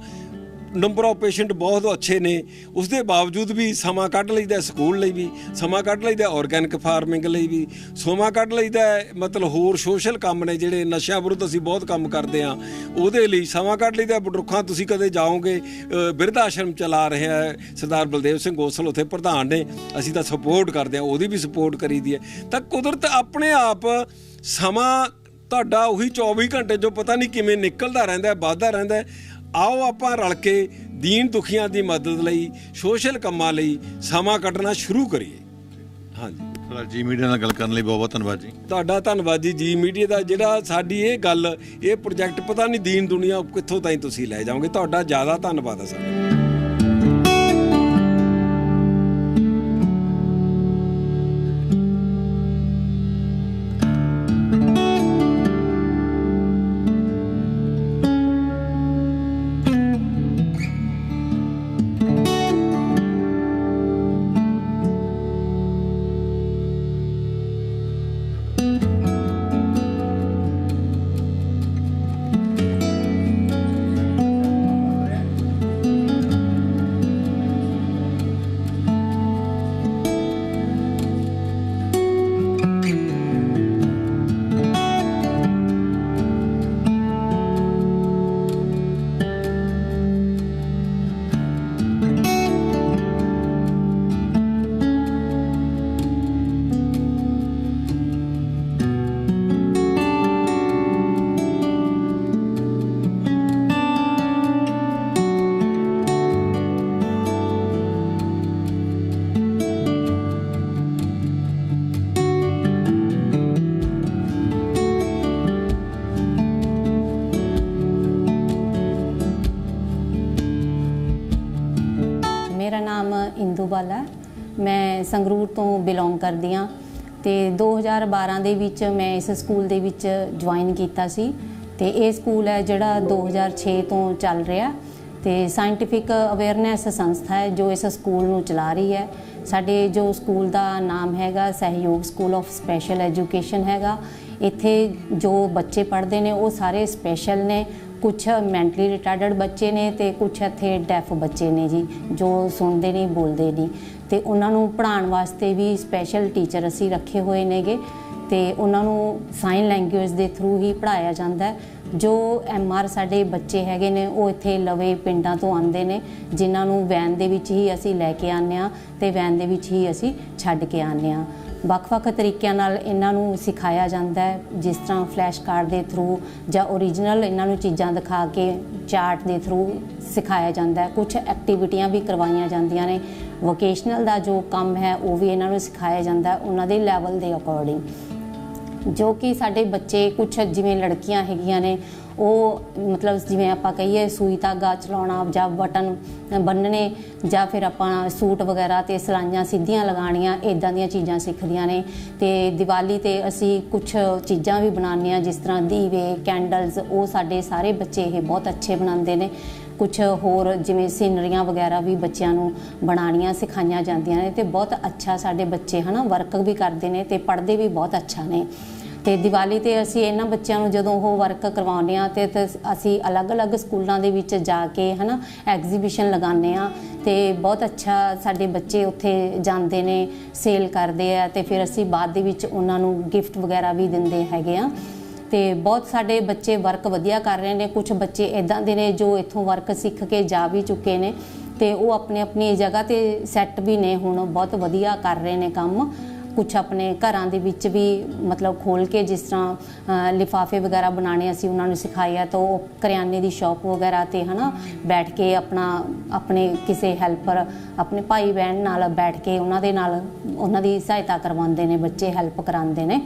ਨੰਬਰ ਆਫ ਪੇਸ਼ੈਂਟ ਬਹੁਤ ਅੱਛੇ ਨੇ। ਉਸ ਦੇ ਬਾਵਜੂਦ ਵੀ ਸਮਾਂ ਕੱਢ ਲਈਦਾ ਸਕੂਲ ਲਈ ਵੀ, ਸਮਾਂ ਕੱਢ ਲਈਦਾ ਆਰਗੈਨਿਕ ਫਾਰਮਿੰਗ ਲਈ ਵੀ, ਸਮਾਂ ਕੱਢ ਲਈਦਾ ਮਤਲਬ ਹੋਰ ਸੋਸ਼ਲ ਕੰਮ ਨੇ ਜਿਹੜੇ ਨਸ਼ਿਆਂ ਵਿਰੁੱਧ ਅਸੀਂ ਬਹੁਤ ਕੰਮ ਕਰਦੇ ਆ ਉਹਦੇ ਲਈ ਸਮਾਂ ਕੱਢ ਲਈਦਾ ਬਡਰੁੱਖਾਂ ਤੁਸੀਂ ਕਦੇ ਜਾਓਗੇ ਬਿਰਧ ਆਸ਼ਰਮ ਚਲਾ ਰਿਹਾ ਸਰਦਾਰ ਬਲਦੇਵ ਸਿੰਘ ਗੋਸਲ ਉੱਥੇ ਪ੍ਰਧਾਨ ਨੇ। ਅਸੀਂ ਤਾਂ ਸਪੋਰਟ ਕਰਦੇ ਆ ਉਹਦੀ ਵੀ ਸਪੋਰਟ ਕਰੀਦੀ ਹੈ। ਤਾਂ ਕੁਦਰਤ ਆਪਣੇ ਆਪ ਸਮਾਂ ਤੁਹਾਡਾ ਉਹੀ 24 ਘੰਟੇ ਜੋ ਪਤਾ ਨਹੀਂ ਕਿਵੇਂ ਨਿਕਲਦਾ ਰਹਿੰਦਾ ਹੈ, ਵੱਧਦਾ ਰਹਿੰਦਾ ਹੈ। ਆਓ ਆਪਾਂ ਰਲ ਕੇ ਦੀਨ ਦੁਖੀਆਂ ਦੀ ਮਦਦ ਲਈ ਸੋਸ਼ਲ ਕੰਮਾਂ ਲਈ ਸਮਾਂ ਕੱਢਣਾ ਸ਼ੁਰੂ ਕਰੀਏ। ਹਾਂਜੀ। ਤੁਹਾਡਾ ਜੀ ਮੀਡੀਆ ਨਾਲ ਗੱਲ ਕਰਨ ਲਈ ਬਹੁਤ ਬਹੁਤ ਧੰਨਵਾਦ ਜੀ। ਤੁਹਾਡਾ ਧੰਨਵਾਦ ਜੀ ਜੀ ਮੀਡੀਆ ਦਾ ਜਿਹੜਾ ਸਾਡੀ ਇਹ ਗੱਲ ਇਹ ਪ੍ਰੋਜੈਕਟ ਪਤਾ ਨਹੀਂ ਦੀਨ ਦੁਨੀਆ ਕਿੱਥੋਂ ਤਾਈਂ ਤੁਸੀਂ ਲੈ ਜਾਓਗੇ। ਤੁਹਾਡਾ ਜ਼ਿਆਦਾ ਧੰਨਵਾਦ ਹੈ ਸਾਡਾ। ਬਾਲਾ ਮੈਂ ਸੰਗਰੂਰ ਤੋਂ ਬਿਲੋਂਗ ਕਰਦੀ ਹਾਂ ਤੇ 2012 ਦੇ ਵਿੱਚ ਮੈਂ ਇਸ ਸਕੂਲ ਦੇ ਵਿੱਚ ਜੁਆਇਨ ਕੀਤਾ ਸੀ। ਤੇ ਇਹ ਸਕੂਲ ਹੈ ਜਿਹੜਾ 2006 ਤੋਂ ਚੱਲ ਰਿਹਾ। ਤੇ ਸਾਇੰਟੀਫਿਕ ਅਵੇਅਰਨੈਸ ਸੰਸਥਾ ਹੈ ਜੋ ਇਸ ਸਕੂਲ ਨੂੰ ਚਲਾ ਰਹੀ ਹੈ। ਸਾਡੇ ਜੋ ਸਕੂਲ ਦਾ ਨਾਮ ਹੈਗਾ, ਸਹਿਯੋਗ ਸਕੂਲ ਆਫ ਸਪੈਸ਼ਲ ਐਜੂਕੇਸ਼ਨ ਹੈਗਾ। ਇੱਥੇ ਜੋ ਬੱਚੇ ਪੜ੍ਹਦੇ ਨੇ, ਉਹ ਸਾਰੇ ਸਪੈਸ਼ਲ ਨੇ। ਕੁਝ ਮੈਂਟਲੀ ਰਿਟਾਰਡਡ ਬੱਚੇ ਨੇ ਤੇ ਕੁਝ ਇੱਥੇ ਡੈਫ ਬੱਚੇ ਨੇ ਜੀ, ਜੋ ਸੁਣਦੇ ਨਹੀਂ, ਬੋਲਦੇ ਨਹੀਂ। ਤੇ ਉਹਨਾਂ ਨੂੰ ਪੜ੍ਹਾਉਣ ਵਾਸਤੇ ਵੀ ਸਪੈਸ਼ਲ ਟੀਚਰ ਅਸੀਂ ਰੱਖੇ ਹੋਏ ਨੇਗੇ ਤੇ ਉਹਨਾਂ ਨੂੰ ਸਾਈਨ ਲੈਂਗੁਏਜ ਦੇ ਥਰੂ ਹੀ ਪੜਾਇਆ ਜਾਂਦਾ ਹੈ। ਜੋ ਐਮਆਰ ਸਾਡੇ ਬੱਚੇ ਹੈਗੇ ਨੇ, ਉਹ ਇੱਥੇ ਲਵੇ ਪਿੰਡਾਂ ਤੋਂ ਆਉਂਦੇ ਨੇ, ਜਿਨ੍ਹਾਂ ਨੂੰ ਵੈਨ ਦੇ ਵਿੱਚ ਹੀ ਅਸੀਂ ਲੈ ਕੇ ਆਉਂਦੇ ਹਾਂ ਤੇ ਵੈਨ ਦੇ ਵਿੱਚ ਹੀ ਅਸੀਂ ਛੱਡ ਕੇ ਆਉਂਦੇ ਹਾਂ। ਵੱਖ-ਵੱਖ ਤਰੀਕਿਆਂ ਨਾਲ ਇਹਨਾਂ ਨੂੰ ਸਿਖਾਇਆ ਜਾਂਦਾ ਹੈ, ਜਿਸ ਤਰ੍ਹਾਂ ਫਲੈਸ਼ ਕਾਰਡ ਦੇ ਥਰੂ ਜਾਂ ਓਰੀਜਨਲ ਇਹਨਾਂ ਨੂੰ ਚੀਜ਼ਾਂ ਦਿਖਾ ਕੇ ਚਾਰਟ ਦੇ ਥਰੂ ਸਿਖਾਇਆ ਜਾਂਦਾ ਹੈ। ਕੁਝ ਐਕਟੀਵਿਟੀਆਂ ਵੀ ਕਰਵਾਈਆਂ ਜਾਂਦੀਆਂ ਨੇ। ਵੋਕੇਸ਼ਨਲ ਦਾ ਜੋ ਕੰਮ ਹੈ, ਉਹ ਵੀ ਇਹਨਾਂ ਨੂੰ ਸਿਖਾਇਆ ਜਾਂਦਾ ਹੈ ਉਹਨਾਂ ਦੇ ਲੈਵਲ ਦੇ ਅਕੋਰਡਿੰਗ ਜੋ ਕਿ ਸਾਡੇ ਬੱਚੇ ਕੁਝ ਜਿਵੇਂ ਲੜਕੀਆਂ ਹੈਗੀਆਂ ਨੇ ਉਹ ਮਤਲਬ ਜਿਵੇਂ ਆਪਾਂ ਕਹੀਏ ਸੂਈ ਧਾਗਾ ਚਲਾਉਣਾ ਜਾਂ ਬਟਨ ਬੰਨਣੇ ਜਾਂ ਫਿਰ ਆਪਾਂ ਸੂਟ ਵਗੈਰਾ ਤੇ ਸਲਾਈਆਂ ਸਿੱਧੀਆਂ ਲਗਾਉਣੀਆਂ ਇਦਾਂ ਦੀਆਂ ਚੀਜ਼ਾਂ ਸਿੱਖਦੀਆਂ ਨੇ। ਤੇ ਦੀਵਾਲੀ ਤੇ ਅਸੀਂ ਕੁਝ ਚੀਜ਼ਾਂ ਵੀ ਬਣਾਉਂਦੇ ਹਾਂ, ਜਿਸ ਤਰ੍ਹਾਂ ਦੀਵੇ ਕੈਂਡਲਸ ਉਹ ਸਾਡੇ ਸਾਰੇ ਬੱਚੇ ਇਹ ਬਹੁਤ ਅੱਛੇ ਬਣਾਉਂਦੇ ਨੇ। ਕੁਝ ਹੋਰ ਜਿਵੇਂ ਸੀਨਰੀਆਂ ਵਗੈਰਾ ਵੀ ਬੱਚਿਆਂ ਨੂੰ ਬਣਾਉਣੀਆਂ, ਸਿਖਾਈਆਂ ਜਾਂਦੀਆਂ ਨੇ ਤੇ ਬਹੁਤ ਅੱਛਾ ਸਾਡੇ ਬੱਚੇ ਹਨਾ ਵਰਕ ਵੀ ਕਰਦੇ ਨੇ ਤੇ ਪੜ੍ਹਦੇ ਵੀ ਬਹੁਤ ਅੱਛਾ ਨੇ। ਤੇ ਦੀਵਾਲੀ ਤੇ ਅਸੀਂ ਇਹਨਾਂ ਬੱਚਿਆਂ ਨੂੰ ਜਦੋਂ ਉਹ ਵਰਕ ਕਰਵਾਉਂਦੇ ਆ ਤੇ ਅਸੀਂ ਅਲੱਗ-ਅਲੱਗ ਸਕੂਲਾਂ ਦੇ ਵਿੱਚ ਜਾ ਕੇ ਹਨਾ ਐਗਜ਼ੀਬਿਸ਼ਨ ਲਗਾਉਂਦੇ ਆ ਤੇ ਬਹੁਤ ਅੱਛਾ ਸਾਡੇ ਬੱਚੇ ਉੱਥੇ ਜਾਂਦੇ ਨੇ ਸੇਲ ਕਰਦੇ ਆ ਤੇ ਫਿਰ ਅਸੀਂ ਬਾਅਦ ਦੇ ਵਿੱਚ ਉਹਨਾਂ ਨੂੰ ਗਿਫਟ ਵਗੈਰਾ ਵੀ ਦਿੰਦੇ ਹੈਗੇ ਆ। ਤੇ ਬਹੁਤ ਸਾਡੇ ਬੱਚੇ ਵਰਕ ਵਧੀਆ ਕਰ ਰਹੇ ਨੇ ਕੁਝ ਬੱਚੇ ਇਦਾਂ ਦੇ ਨੇ ਜੋ ਇੱਥੋਂ ਵਰਕ ਸਿੱਖ ਕੇ ਜਾ ਵੀ ਚੁੱਕੇ ਨੇ ਤੇ ਉਹ ਆਪਣੀ ਆਪਣੀ ਜਗ੍ਹਾ ਤੇ ਸੈੱਟ ਵੀ ਨੇ ਹੁਣ, ਬਹੁਤ ਵਧੀਆ ਕਰ ਰਹੇ ਨੇ ਕੰਮ। ਕੁਝ ਆਪਣੇ ਘਰਾਂ ਦੇ ਵਿੱਚ ਵੀ ਮਤਲਬ ਖੋਲ ਕੇ ਜਿਸ ਤਰ੍ਹਾਂ ਲਿਫਾਫੇ ਵਗੈਰਾ ਬਣਾਉਣੇ ਅਸੀਂ ਉਹਨਾਂ ਨੂੰ ਸਿਖਾਇਆ ਤਾਂ ਉਹ ਕਰਿਆਨੇ ਦੀ ਸ਼ਾਪ ਵਗੈਰਾ ਤੇ ਹਨਾ ਬੈਠ ਕੇ ਆਪਣਾ, ਆਪਣੇ ਕਿਸੇ ਹੈਲਪਰ, ਆਪਣੇ ਭਾਈ ਬਹਿਣ ਨਾਲ ਬੈਠ ਕੇ ਉਹਨਾਂ ਦੇ ਨਾਲ ਉਹਨਾਂ ਦੀ ਸਹਾਇਤਾ ਕਰਵਾਉਂਦੇ ਨੇ, ਬੱਚੇ ਹੈਲਪ ਕਰਾਉਂਦੇ ਨੇ।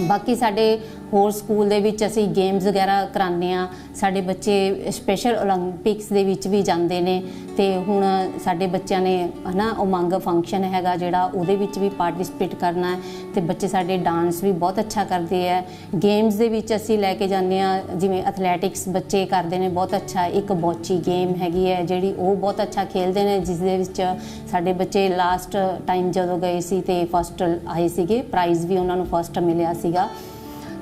ਬਾਕੀ ਸਾਡੇ ਹੋਰ ਸਕੂਲ ਦੇ ਵਿੱਚ ਅਸੀਂ ਗੇਮਸ ਵਗੈਰਾ ਕਰਾਉਂਦੇ ਆ ਸਾਡੇ ਬੱਚੇ ਸਪੈਸ਼ਲ 올림픽ਸ ਦੇ ਵਿੱਚ ਵੀ ਜਾਂਦੇ ਨੇ ਤੇ ਹੁਣ ਸਾਡੇ ਬੱਚਿਆਂ ਨੇ ਹਨਾ ਉਮੰਗ ਫੰਕਸ਼ਨ ਹੈਗਾ ਜਿਹੜਾ ਉਹਦੇ ਵਿੱਚ ਵੀ ਪਾਰਟਿਸਿਪੇਟ ਕਰਨਾ ਤੇ ਬੱਚੇ ਸਾਡੇ ਡਾਂਸ ਵੀ ਬਹੁਤ ਅੱਛਾ ਕਰਦੇ ਆ ਗੇਮਸ ਦੇ ਵਿੱਚ ਅਸੀਂ ਲੈ ਕੇ ਜਾਂਦੇ ਆ ਜਿਵੇਂ ਐਥਲੈਟਿਕਸ ਬੱਚੇ ਕਰਦੇ ਨੇ, ਬਹੁਤ ਅੱਛਾ ਇੱਕ ਬੋਚੀ ਗੇਮ ਹੈਗੀ ਹੈ ਜਿਹੜੀ ਉਹ ਬਹੁਤ ਅੱਛਾ ਖੇਲਦੇ ਨੇ, ਜਿਸ ਦੇ ਵਿੱਚ ਸਾਡੇ ਬੱਚੇ ਲਾਸਟ ਟਾਈਮ ਜਦੋਂ ਗਏ ਸੀ ਤੇ ਫਸਟ ਆਏ ਸੀਗੇ ਪ੍ਰਾਈਜ਼ ਵੀ ਉਹਨਾਂ ਨੂੰ ਫਸਟ ਮਿਲਿਆ ਸੀਗਾ।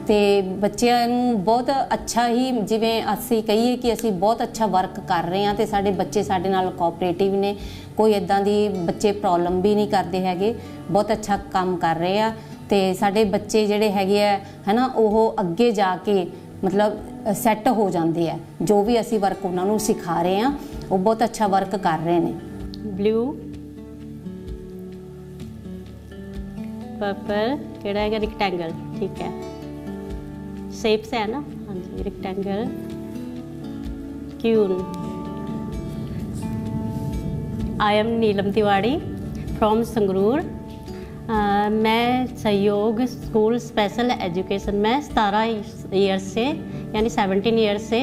ਤੇ ਬੱਚਿਆਂ ਨੂੰ ਬਹੁਤ ਅੱਛਾ ਹੀ ਜਿਵੇਂ ਅਸੀਂ ਕਹੀਏ ਕਿ ਅਸੀਂ ਬਹੁਤ ਅੱਛਾ ਵਰਕ ਕਰ ਰਹੇ ਹਾਂ ਤੇ ਸਾਡੇ ਬੱਚੇ ਸਾਡੇ ਨਾਲ ਕੋਆਪਰੇਟਿਵ ਨੇ, ਕੋਈ ਇਦਾਂ ਦੀ ਬੱਚੇ ਪ੍ਰੋਬਲਮ ਵੀ ਨਹੀਂ ਕਰਦੇ ਹੈਗੇ, ਬਹੁਤ ਅੱਛਾ ਕੰਮ ਕਰ ਰਹੇ ਆ ਤੇ ਸਾਡੇ ਬੱਚੇ ਜਿਹੜੇ ਹੈਗੇ ਆ, ਹਨਾ, ਉਹ ਅੱਗੇ ਜਾ ਕੇ ਮਤਲਬ ਸੈੱਟ ਹੋ ਜਾਂਦੇ ਆ, ਜੋ ਵੀ ਅਸੀਂ ਵਰਕ ਉਹਨਾਂ ਨੂੰ ਸਿਖਾ ਰਹੇ ਆ ਉਹ ਬਹੁਤ ਅੱਛਾ ਵਰਕ ਕਰ ਰਹੇ ਨੇ। ਬਲੂ ਪਰਪਲ ਕਿਹੜਾ ਹੈਗਾ? ਰੈਕਟੈਂਗਲ ਠੀਕ ਹੈ। शेप से है ना? हाँ जी रेक्टेंगल queue I am Neelam Tiwari from Sangrur. uh, मैं सहयोग स्कूल स्पेशल एजुकेशन में सतारह ईयर्स से यानी सेवनटीन ईयर्स से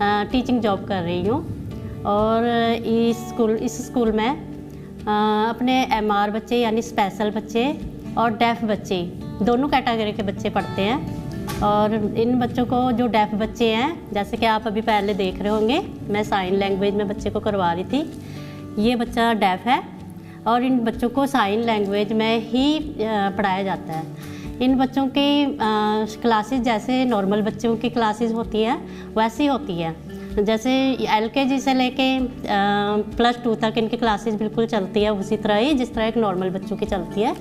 टीचिंग uh, जॉब कर रही हूँ। और इस स्कूल इस स्कूल में uh, अपने एमआर बच्चे यानी स्पेशल बच्चे और डेफ बच्चे दोनों कैटेगरी के बच्चे पढ़ते हैं। और इन बच्चों को जो डेफ बच्चे हैं, जैसे कि आप अभी पहले देख रहे होंगे, मैं साइन लैंग्वेज में बच्चे को करवा रही थी, ये बच्चा डेफ है और इन बच्चों को साइन लैंग्वेज में ही पढ़ाया जाता है। इन बच्चों की क्लासेस जैसे नॉर्मल बच्चों की क्लासेस होती हैं, वैसी होती है। जैसे एल के जी से लेके प्लस टू तक इनकी क्लासेस बिल्कुल चलती है, उसी तरह ही जिस तरह एक नॉर्मल बच्चों की चलती है।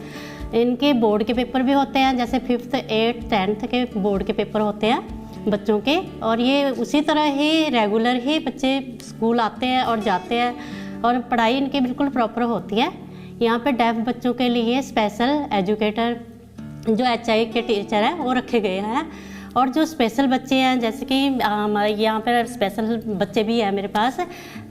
इनके बोर्ड के पेपर भी होते हैं, जैसे फिफ्थ एट्थ टेंथ के बोर्ड के पेपर होते हैं बच्चों के। और ये उसी तरह ही रेगुलर ही बच्चे स्कूल आते हैं और जाते हैं और पढ़ाई इनकी बिल्कुल प्रॉपर होती है। यहाँ पे डेफ बच्चों के लिए स्पेशल एजुकेटर जो एचआई के टीचर हैं, वो रखे गए हैं। और जो स्पेशल बच्चे हैं, जैसे कि हमारे यहाँ पर स्पेशल बच्चे भी हैं मेरे पास,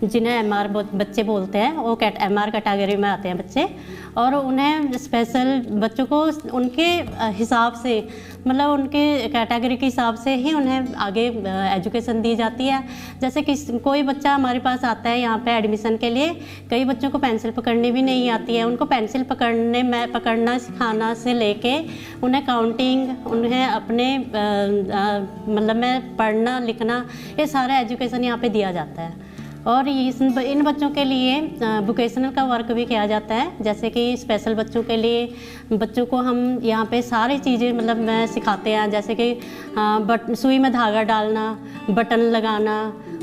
जिन्हें एम आर बच्चे बोलते हैं, वो कैट एम आर कैटागरी में आते हैं बच्चे, और उन्हें स्पेशल बच्चों को उनके हिसाब से मतलब उनके कैटेगरी के हिसाब से ही उन्हें आगे एजुकेशन दी जाती है। जैसे कि कोई बच्चा हमारे पास आता है यहाँ पे एडमिशन के लिए, कई बच्चों को पेंसिल पकड़नी भी नहीं आती है। उनको पेंसिल पकड़ने में, पकड़ना, सिखाना से लेके उन्हें काउंटिंग उन्हें अपने मतलब में पढ़ना, लिखना, ये सारा एजुकेशन यहाँ पे दिया जाता है। और इस इन बच्चों के लिए वोकेशनल का वर्क भी किया जाता है। जैसे कि स्पेशल बच्चों के लिए, बच्चों को हम यहाँ पे सारी चीज़ें मतलब मैं सिखाते हैं। जैसे कि बट, सुई में धागा डालना, बटन लगाना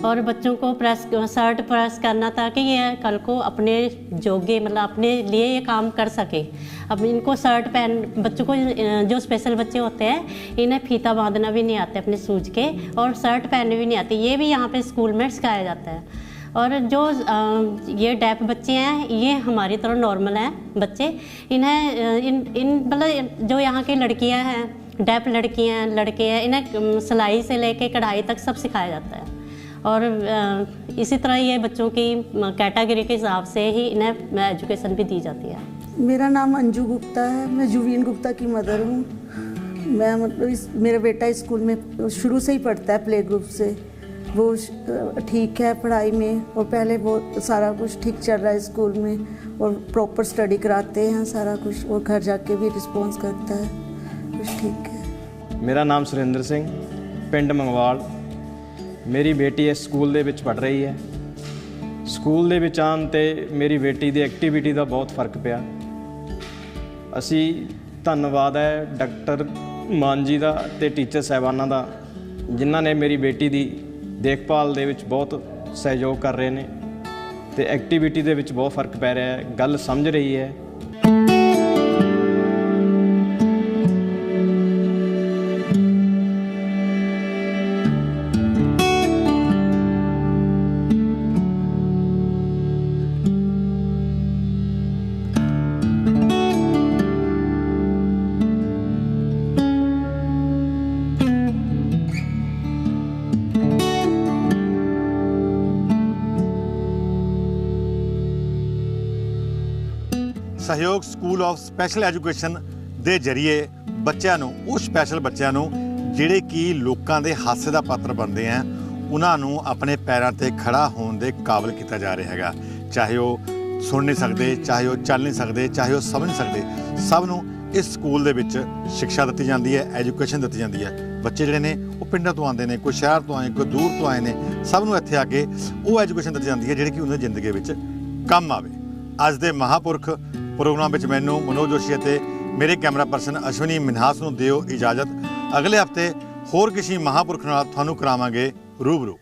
और बच्चों को प्रेस शर्ट प्रेस करना ताकि ये कल को अपने जोगे मतलब अपने लिए ये काम कर सके। अब इनको शर्ट पहन, बच्चों को जो स्पेशल बच्चे होते हैं, इन्हें फीता बांधना भी नहीं आता अपने सूज के और शर्ट पहनने भी नहीं आती। ये भी यहाँ पे स्कूल में सिखाया जाता है। और जो ये डैप बच्चे हैं, ये हमारी तरह नॉर्मल हैं बच्चे। इन्हें इन इन मतलब जो यहाँ की लड़कियाँ हैं डैप लड़कियाँ हैं लड़के हैं, इन्हें सिलाई से लेके कढ़ाई तक सब सिखाया जाता है। और इसी तरह ये बच्चों की कैटेगरी के हिसाब से ही इन्हें एजुकेशन भी दी जाती है। मेरा नाम अंजू गुप्ता है, मैं जुवीन गुप्ता की मदर हूँ। मैं मतलब इस, मेरा बेटा स्कूल में शुरू से ही पढ़ता है प्ले ग्रुप से। वो श- ठीक है पढ़ाई में और पहले वो सारा कुछ ठीक चल रहा है स्कूल में और प्रॉपर स्टडी कराते हैं सारा कुछ और घर जाके भी रिस्पॉन्स करता है कुछ ठीक है ਮੇਰਾ ਨਾਮ ਸੁਰਿੰਦਰ ਸਿੰਘ ਪਿੰਡ ਮੰਗਵਾਲ ਮੇਰੀ ਬੇਟੀ ਇਸ ਸਕੂਲ ਦੇ ਵਿੱਚ ਪੜ ਰਹੀ ਹੈ ਸਕੂਲ ਦੇ ਵਿੱਚ ਆਉਣ ਤੇ ਮੇਰੀ ਬੇਟੀ ਦੀ ਐਕਟੀਵਿਟੀ ਦਾ ਬਹੁਤ ਫਰਕ ਪਿਆ ਅਸੀਂ ਧੰਨਵਾਦ ਹੈ ਡਾਕਟਰ ਮਾਨ ਜੀ ਦਾ ਤੇ ਟੀਚਰ ਸਾਹਿਬਾਨਾਂ ਦਾ ਜਿਨ੍ਹਾਂ ਨੇ ਮੇਰੀ ਬੇਟੀ ਦੀ ਦੇਖਭਾਲ ਦੇ ਵਿੱਚ ਬਹੁਤ ਸਹਿਯੋਗ ਕਰ ਰਹੇ ਨੇ ਤੇ ਐਕਟੀਵਿਟੀ ਦੇ ਵਿੱਚ ਬਹੁਤ ਫ਼ਰਕ ਪੈ ਰਿਹਾ ਹੈ। ਗੱਲ ਸਮਝ ਰਹੀ ਹੈ। ਸਹਿਯੋਗ ਸਕੂਲ ਆਫ ਸਪੈਸ਼ਲ ਐਜੂਕੇਸ਼ਨ ਦੇ ਜ਼ਰੀਏ ਬੱਚਿਆਂ ਨੂੰ, ਉਹ ਸਪੈਸ਼ਲ ਬੱਚਿਆਂ ਨੂੰ ਜਿਹੜੇ ਕਿ ਲੋਕਾਂ ਦੇ ਹਾਸੇ ਦਾ ਪਾਤਰ ਬਣਦੇ ਆ, ਉਹਨਾਂ ਨੂੰ ਆਪਣੇ ਪੈਰਾਂ ਤੇ ਖੜਾ ਹੋਣ ਦੇ ਕਾਬਿਲ ਕੀਤਾ ਜਾ ਰਿਹਾ ਹੈਗਾ। ਚਾਹੇ ਉਹ ਸੁਣ ਨਹੀਂ ਸਕਦੇ, ਚਾਹੇ ਉਹ ਚੱਲ ਨਹੀਂ ਸਕਦੇ, ਚਾਹੇ ਉਹ ਸਮਝ ਨਹੀਂ ਸਕਦੇ, ਸਭ ਨੂੰ ਇਸ ਸਕੂਲ ਦੇ ਵਿੱਚ ਸਿੱਖਿਆ ਦਿੱਤੀ ਜਾਂਦੀ ਹੈ, ਐਜੂਕੇਸ਼ਨ ਦਿੱਤੀ ਜਾਂਦੀ ਹੈ। ਬੱਚੇ ਜਿਹੜੇ ਨੇ, ਉਹ ਪਿੰਡਾਂ ਤੋਂ ਆਉਂਦੇ ਨੇ, ਕੋਈ ਸ਼ਹਿਰ ਤੋਂ ਆਏ, ਕੋਈ ਦੂਰ ਤੋਂ ਆਏ ਨੇ, ਸਭ ਨੂੰ ਇੱਥੇ ਆ ਕੇ ਉਹ ਐਜੂਕੇਸ਼ਨ ਦਿੱਤੀ ਜਾਂਦੀ ਹੈ, ਜਿਹੜੀ ਕਿ ਉਹਨਾਂ ਦੀ ਜ਼ਿੰਦਗੀ ਵਿੱਚ ਕੰਮ ਆਵੇ। ਅੱਜ ਦੇ ਮਹਾਪੁਰਖ ਪ੍ਰੋਗਰਾਮ ਵਿੱਚ ਮੈਨੂੰ ਮਨੋਜ ਜੋਸ਼ੀ ਅਤੇ ਮੇਰੇ ਕੈਮਰਾ ਪਰਸਨ ਅਸ਼ਵਨੀ ਮਿਨਹਾਸ ਨੂੰ ਦਿਓ ਇਜਾਜ਼ਤ। ਅਗਲੇ ਹਫ਼ਤੇ ਹੋਰ ਕਿਸੇ ਮਹਾਪੁਰਖ ਨਾਲ ਤੁਹਾਨੂੰ ਕਰਾਵਾਂਗੇ ਰੂਬਰੂ।